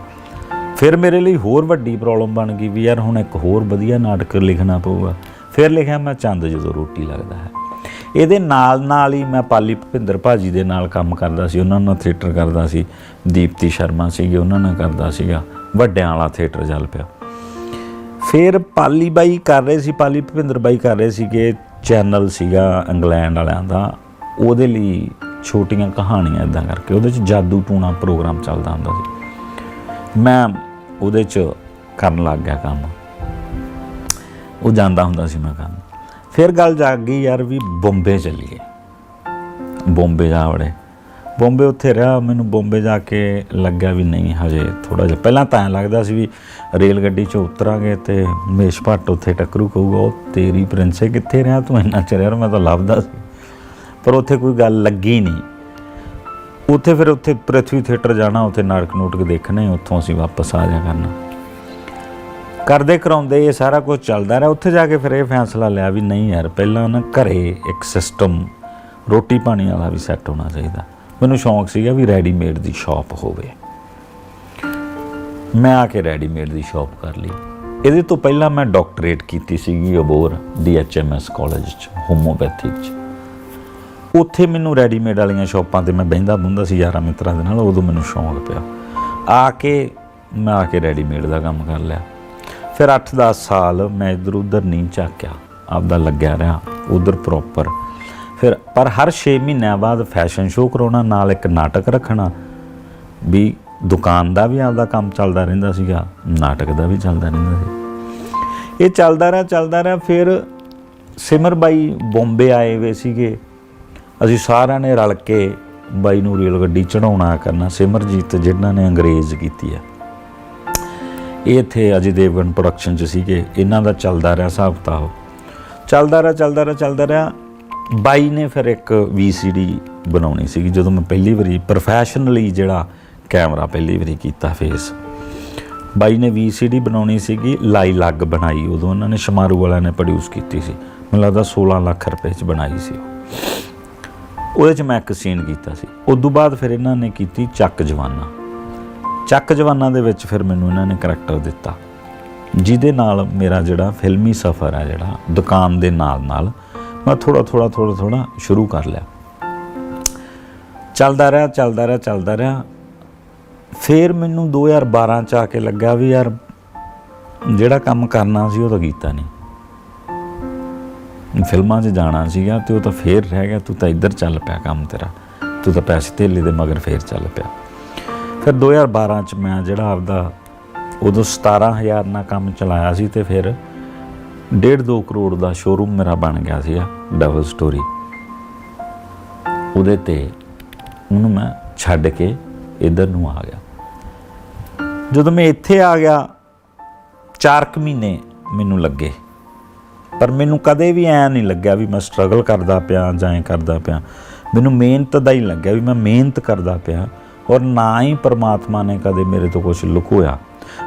ਫਿਰ ਮੇਰੇ ਲਈ ਹੋਰ ਵੱਡੀ ਪ੍ਰੋਬਲਮ ਬਣ ਗਈ ਵੀ ਯਾਰ ਹੁਣ ਇੱਕ ਹੋਰ ਵਧੀਆ ਨਾਟਕ ਲਿਖਣਾ ਪਊਗਾ। ਫਿਰ ਲਿਖਿਆ ਮੈਂ ਚੰਦ ਜਦੋਂ ਰੋਟੀ ਲੱਗਦਾ ਹੈ। ਇਹਦੇ ਨਾਲ ਨਾਲ ਹੀ ਮੈਂ ਪਾਲੀ ਭੁਪਿੰਦਰ ਭਾਜੀ ਦੇ ਨਾਲ ਕੰਮ ਕਰਦਾ ਸੀ। ਉਹਨਾਂ ਨਾਲ ਥੀਏਟਰ ਕਰਦਾ ਸੀ। ਦੀਪਤੀ ਸ਼ਰਮਾ ਸੀਗੇ, ਉਹਨਾਂ ਨਾਲ ਕਰਦਾ ਸੀਗਾ। ਵੱਡਿਆਂ ਵਾਲਾ ਥੀਏਟਰ ਚੱਲ ਪਿਆ। ਫਿਰ ਪਾਲੀ ਬਾਈ ਕਰ ਰਹੇ ਸੀ, ਪਾਲੀ ਭੁਪਿੰਦਰ ਬਾਈ ਕਰ ਰਹੇ ਸੀਗੇ। ਚੈਨਲ ਸੀਗਾ ਇੰਗਲੈਂਡ ਵਾਲਿਆਂ ਦਾ। ਉਹਦੇ ਲਈ ਛੋਟੀਆਂ ਕਹਾਣੀਆਂ ਇਦਾਂ ਕਰਕੇ। ਉਹਦੇ ਚ ਜਾਦੂ ਟੂਣਾ ਪ੍ਰੋਗਰਾਮ ਚੱਲਦਾ ਹੁੰਦਾ ਸੀ। ਮੈਂ ਉਹਦੇ ਚ ਕਰਨ ਲੱਗ ਗਿਆ ਕੰਮ। ਉਹ ਜਾਂਦਾ ਹੁੰਦਾ ਸੀ ਮੈਂ ਕੰਮ ਫਿਰ ਗੱਲ ਜਾਗ ਗਈ ਯਾਰ ਵੀ ਬੰਬੇ ਚੱਲੀਏ। ਬੰਬੇ ਜਾ ਵੜੇ। ਬੰਬੇ ਉੱਥੇ ਰਿਹਾ, ਮੈਨੂੰ ਬੰਬੇ ਜਾ ਕੇ ਲੱਗਿਆ ਵੀ ਨਹੀਂ ਹਜੇ ਥੋੜਾ ਜਿਹਾ। ਪਹਿਲਾਂ ਤਾਂ ਐਂ ਲੱਗਦਾ ਸੀ ਵੀ ਰੇਲ ਗੱਡੀ 'ਚ ਉਤਰਾਂਗੇ ਤੇ ਮੇਸ਼ ਭੱਟ ਉੱਥੇ ਟੱਕਰੂ ਕਹੂਗਾ, ਉਹ ਤੇਰੀ ਪ੍ਰਿੰਸੇ ਕਿੱਥੇ ਰਿਹਾ ਤੂੰ? ਇੰਨਾ ਚਿਰ ਯਾਰ ਮੈਂ ਤਾਂ ਲੱਭਦਾ ਸੀ। ਪਰ ਉੱਥੇ ਕੋਈ ਗੱਲ ਲੱਗੀ ਨਹੀਂ। ਉੱਥੇ ਫਿਰ ਉੱਥੇ ਪ੍ਰਿਥਵੀ ਥੀਏਟਰ ਜਾਣਾ, ਉੱਥੇ ਨਾਟਕ ਨੂਟਕ ਦੇਖਣੇ, ਉੱਥੋਂ ਅਸੀਂ ਵਾਪਸ ਆ ਜਾ ਕਰਨਾ। ਕਰਦੇ ਕਰਾਉਂਦੇ ਇਹ ਸਾਰਾ ਕੁਝ ਚੱਲਦਾ ਰਿਹਾ। ਉੱਥੇ ਜਾ ਕੇ ਫਿਰ ਇਹ ਫੈਸਲਾ ਲਿਆ ਵੀ ਨਹੀਂ ਯਾਰ, ਪਹਿਲਾਂ ਨਾ ਘਰੇ ਇੱਕ ਸਿਸਟਮ ਰੋਟੀ ਪਾਣੀ ਵਾਲਾ ਵੀ ਸੈੱਟ ਹੋਣਾ ਚਾਹੀਦਾ। ਮੈਨੂੰ ਸ਼ੌਂਕ ਸੀਗਾ ਵੀ ਰੈਡੀਮੇਡ ਦੀ ਸ਼ਾਪ ਹੋਵੇ। ਮੈਂ ਆ ਕੇ ਰੈਡੀਮੇਡ ਦੀ ਸ਼ਾਪ ਕਰ ਲਈ। ਇਹਦੇ ਤੋਂ ਪਹਿਲਾਂ ਮੈਂ ਡਾਕਟਰੇਟ ਕੀਤੀ ਸੀਗੀ ਅਬੋਰ ਡੀਐਚਐਮਐਸ ਕਾਲਜ ਚ ਹੋਮੋਪੈਥੀ ਚ। ਉੱਥੇ ਮੈਨੂੰ ਰੈਡੀਮੇਡ ਵਾਲੀਆਂ ਸ਼ਾਪਾਂ ਤੇ ਮੈਂ ਬਹਿੰਦਾ ਬੁੰਦਾ ਸੀ ਯਾਰਾਂ ਮਿੱਤਰਾਂ ਦੇ ਨਾਲ, ਉਦੋਂ ਮੈਨੂੰ ਸ਼ੌਂਕ ਪਿਆ। ਆ ਕੇ ਮੈਂ ਆ ਕੇ ਰੈਡੀਮੇਡ ਦਾ ਕੰਮ ਕਰ ਲਿਆ। ਫਿਰ 8-10 ਸਾਲ ਮੈਂ ਇਧਰ ਉਧਰ ਨਹੀਂ ਝਾਕਿਆ, ਆਪਦਾ ਲੱਗਿਆ ਰਿਹਾ, ਉਧਰ ਪ੍ਰੋਪਰ ਫਿਰ, ਪਰ ਹਰ 6 ਮਹੀਨਿਆਂ ਬਾਅਦ ਫੈਸ਼ਨ ਸ਼ੋਅ ਕਰਾਉਣਾ, ਨਾਲ ਇੱਕ ਨਾਟਕ ਰੱਖਣਾ, ਵੀ ਦੁਕਾਨ ਦਾ ਵੀ ਆਪਦਾ ਕੰਮ ਚੱਲਦਾ ਰਹਿੰਦਾ ਸੀਗਾ, ਨਾਟਕ ਦਾ ਵੀ ਚੱਲਦਾ ਰਹਿੰਦਾ ਸੀ। ਇਹ ਚੱਲਦਾ ਰਿਹਾ ਚੱਲਦਾ ਰਿਹਾ, ਫਿਰ ਸਿਮਰ ਬਾਈ ਬੰਬੇ ਆਏ ਹੋਏ ਸੀਗੇ। ਅਸੀਂ ਸਾਰਿਆਂ ਨੇ ਰਲ ਕੇ ਬਾਈ ਨੂੰ ਰੇਲ ਗੱਡੀ ਚੜਾਉਣਾ ਕਰਨਾ, ਸਿਮਰਜੀਤ ਜਿਨ੍ਹਾਂ ਨੇ ਅੰਗਰੇਜ਼ ਕੀਤੀ ਹੈ ਇਹ ਇੱਥੇ ਅਜੇ ਦੇਵਗਨ ਪ੍ਰੋਡਕਸ਼ਨ ਚ ਸੀਗੇ, ਇਹਨਾਂ ਦਾ ਚੱਲਦਾ ਰਿਹਾ ਹਿਸਾਬ ਕਿਤਾਬ ਚੱਲਦਾ ਰਿਹਾ ਚੱਲਦਾ ਰਿਹਾ ਚੱਲਦਾ ਰਿਹਾ। ਬਾਈ ਨੇ ਫਿਰ ਇੱਕ VCD ਬਣਾਉਣੀ ਸੀਗੀ, ਜਦੋਂ ਮੈਂ ਪਹਿਲੀ ਵਾਰੀ ਪ੍ਰੋਫੈਸ਼ਨਲੀ ਜਿਹੜਾ ਕੈਮਰਾ ਪਹਿਲੀ ਵਾਰੀ ਕੀਤਾ ਫੇਸ ਬਾਈ ਨੇ VCD ਬਣਾਉਣੀ ਸੀਗੀ, ਲਾਈ ਲੱਗ ਬਣਾਈ ਉਦੋਂ। ਉਹਨਾਂ ਨੇ ਸ਼ਮਾਰੂ ਵਾਲਿਆਂ ਨੇ ਪ੍ਰੋਡਿਊਸ ਕੀਤੀ ਸੀ। ਮੈਨੂੰ ਲੱਗਦਾ 16 ਲੱਖ ਰੁਪਏ ਚ ਬਣਾਈ ਸੀ ਉਹਦੇ ਚ ਮੈਂ ਇੱਕ ਸੀਨ ਕੀਤਾ ਸੀ। ਉਸ ਤੋਂ ਬਾਅਦ ਫਿਰ ਇਹਨਾਂ ਨੇ ਕੀਤੀ ਚੱਕ ਜਵਾਨਾ। ਚੱਕ ਜਵਾਨਾ ਦੇ ਵਿੱਚ ਫਿਰ ਮੈਨੂੰ ਇਹਨਾਂ ਨੇ ਕਰੈਕਟਰ ਦਿੱਤਾ। ਜਿਹਦੇ ਨਾਲ ਮੇਰਾ ਜਿਹੜਾ ਫਿਲਮੀ ਸਫ਼ਰ ਹੈ ਜਿਹੜਾ, ਦੁਕਾਨ ਦੇ ਨਾਲ ਨਾਲ ਮੈਂ ਥੋੜਾ ਥੋੜਾ ਥੋੜਾ ਥੋੜਾ ਸ਼ੁਰੂ ਕਰ ਲਿਆ। ਚੱਲਦਾ ਰਿਹਾ ਚੱਲਦਾ ਰਿਹਾ ਚੱਲਦਾ ਰਿਹਾ। ਫਿਰ ਮੈਨੂੰ 2012 ਚ ਆ ਕੇ ਲੱਗਾ ਵੀ ਯਾਰ, ਜਿਹੜਾ ਕੰਮ ਕਰਨਾ ਸੀ ਉਹ ਤਾਂ ਕੀਤਾ ਨਹੀਂ ਫਿਲਮਾਂ 'ਚ ਜਾਣਾ ਸੀਗਾ ਤੇ ਉਹ ਤਾਂ ਫੇਰ ਰਹਿ ਗਿਆ, ਤੂੰ ਤਾਂ ਇੱਧਰ ਚੱਲ ਪਿਆ ਕੰਮ ਤੇਰਾ। ਤੂੰ ਤਾਂ ਪੈਸੇ ਧੇਲੇ ਦੇ ਮਗਰ ਫੇਰ ਚੱਲ ਪਿਆ। ਫਿਰ 2012 ਚ ਮੈਂ ਜਿਹੜਾ ਆਪਦਾ ਉਦੋਂ 17000 ਨਾਲ ਕੰਮ ਚਲਾਇਆ ਸੀ ਤੇ ਫਿਰ 1.5 2 ਕਰੋੜ ਦਾ ਸ਼ੋਰੂਮ ਮੇਰਾ ਬਣ ਗਿਆ ਸੀਗਾ ਡਬਲ ਸਟੋਰੀ ਉਹਦੇ ਤੇ ਉਹਨੂੰ ਮੈਂ ਛੱਡ ਕੇ ਇੱਧਰ ਨੂੰ ਆ ਗਿਆ। ਜਦੋਂ ਮੈਂ ਇੱਥੇ ਆ ਗਿਆ 4 ਮਹੀਨੇ ਮੈਨੂੰ ਲੱਗੇ। ਪਰ ਮੈਨੂੰ ਕਦੇ ਵੀ ਐ ਨਹੀਂ ਲੱਗਿਆ ਵੀ ਮੈਂ ਸਟਰਗਲ ਕਰਦਾ ਪਿਆ ਜਾਂ ਐਂ ਕਰਦਾ ਪਿਆ। ਮੈਨੂੰ ਮਿਹਨਤ ਦਾ ਹੀ ਲੱਗਿਆ ਵੀ ਮੈਂ ਮਿਹਨਤ ਕਰਦਾ ਪਿਆ ਔਰ ਨਾ ਹੀ ਪਰਮਾਤਮਾ ਨੇ ਕਦੇ ਮੇਰੇ ਤੋਂ ਕੁਝ ਲੁਕੋਇਆ।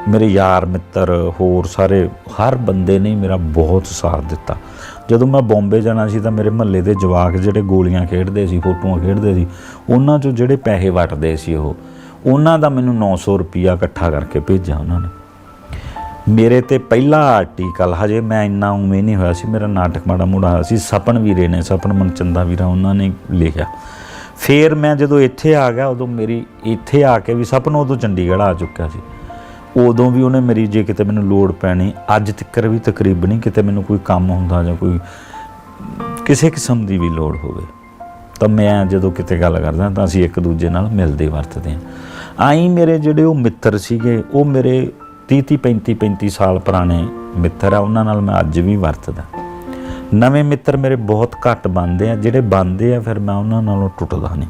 ਮੇਰੇ ਯਾਰ ਮਿੱਤਰ, ਹੋਰ ਸਾਰੇ, ਹਰ ਬੰਦੇ ਨੇ ਹੀ ਮੇਰਾ ਬਹੁਤ ਸਾਥ ਦਿੱਤਾ। ਜਦੋਂ ਮੈਂ ਬੰਬੇ ਜਾਣਾ ਸੀ ਤਾਂ ਮੇਰੇ ਮਹੱਲੇ ਦੇ ਜਵਾਕ ਜਿਹੜੇ ਗੋਲੀਆਂ ਖੇਡਦੇ ਸੀ, ਫੋਟੋਆਂ ਖੇਡਦੇ ਸੀ, ਉਹਨਾਂ ਚੋਂ ਜਿਹੜੇ ਪੈਸੇ ਵਟਦੇ ਸੀ ਉਹ, ਉਹਨਾਂ ਦਾ ਮੈਨੂੰ 900 ਰੁਪਿਆ ਇਕੱਠਾ ਕਰਕੇ ਭੇਜਿਆ ਉਹਨਾਂ ਨੇ। ਮੇਰੇ ਤੇ ਪਹਿਲਾ ਆਰਟੀਕਲ ਹਜੇ ਮੈਂ ਇੰਨਾ ਉਮੀਦ ਨਹੀਂ ਹੋਇਆ ਸੀ, ਮੇਰਾ ਨਾਟਕ ਮਾੜਾ ਮੋੜਾ ਹੋਇਆ ਸੀ। ਸਪਨ ਵੀਰੇ ਨੇ, ਸਪਨ ਮਨਚੰਦਾ ਵੀਰਾ, ਉਹਨਾਂ ਨੇ ਲਿਖਿਆ। ਫੇਰ ਮੈਂ ਜਦੋਂ ਇੱਥੇ ਆ ਗਿਆ, ਉਦੋਂ ਮੇਰੀ ਇੱਥੇ ਆ ਕੇ ਵੀ ਸਪਨ ਉਦੋਂ ਚੰਡੀਗੜ੍ਹ ਆ ਚੁੱਕਿਆ ਸੀ। ਉਦੋਂ ਵੀ ਉਹਨੇ ਮੇਰੀ, ਜੇ ਕਿਤੇ ਮੈਨੂੰ ਲੋੜ ਪੈਣੀ, ਅੱਜ ਤੱਕ ਵੀ ਤਕਰੀਬਨ ਨਹੀਂ ਕਿਤੇ ਮੈਨੂੰ ਕੋਈ ਕੰਮ ਹੁੰਦਾ ਜਾਂ ਕੋਈ ਕਿਸੇ ਕਿਸਮ ਦੀ ਵੀ ਲੋੜ ਹੋਵੇ। ਤਾਂ ਮੈਂ ਜਦੋਂ ਕਿਤੇ ਗੱਲ ਕਰਦਾ, ਤਾਂ ਅਸੀਂ ਇੱਕ ਦੂਜੇ ਨਾਲ ਮਿਲਦੇ ਵਰਤਦੇ ਹਾਂ। ਆਈ ਮੇਰੇ ਜਿਹੜੇ ਉਹ ਮਿੱਤਰ ਸੀਗੇ, ਉਹ ਮੇਰੇ 30 30 35 35 ਸਾਲ ਪੁਰਾਣੇ ਮਿੱਤਰ ਆ, ਉਹਨਾਂ ਨਾਲ ਮੈਂ ਅੱਜ ਵੀ ਵਰਤਦਾ। ਨਵੇਂ ਮਿੱਤਰ ਮੇਰੇ ਬਹੁਤ ਘੱਟ ਬਣਦੇ ਆ, ਜਿਹੜੇ ਬਣਦੇ ਆ ਫਿਰ ਮੈਂ ਉਹਨਾਂ ਨਾਲੋਂ ਟੁੱਟਦਾ ਨਹੀਂ।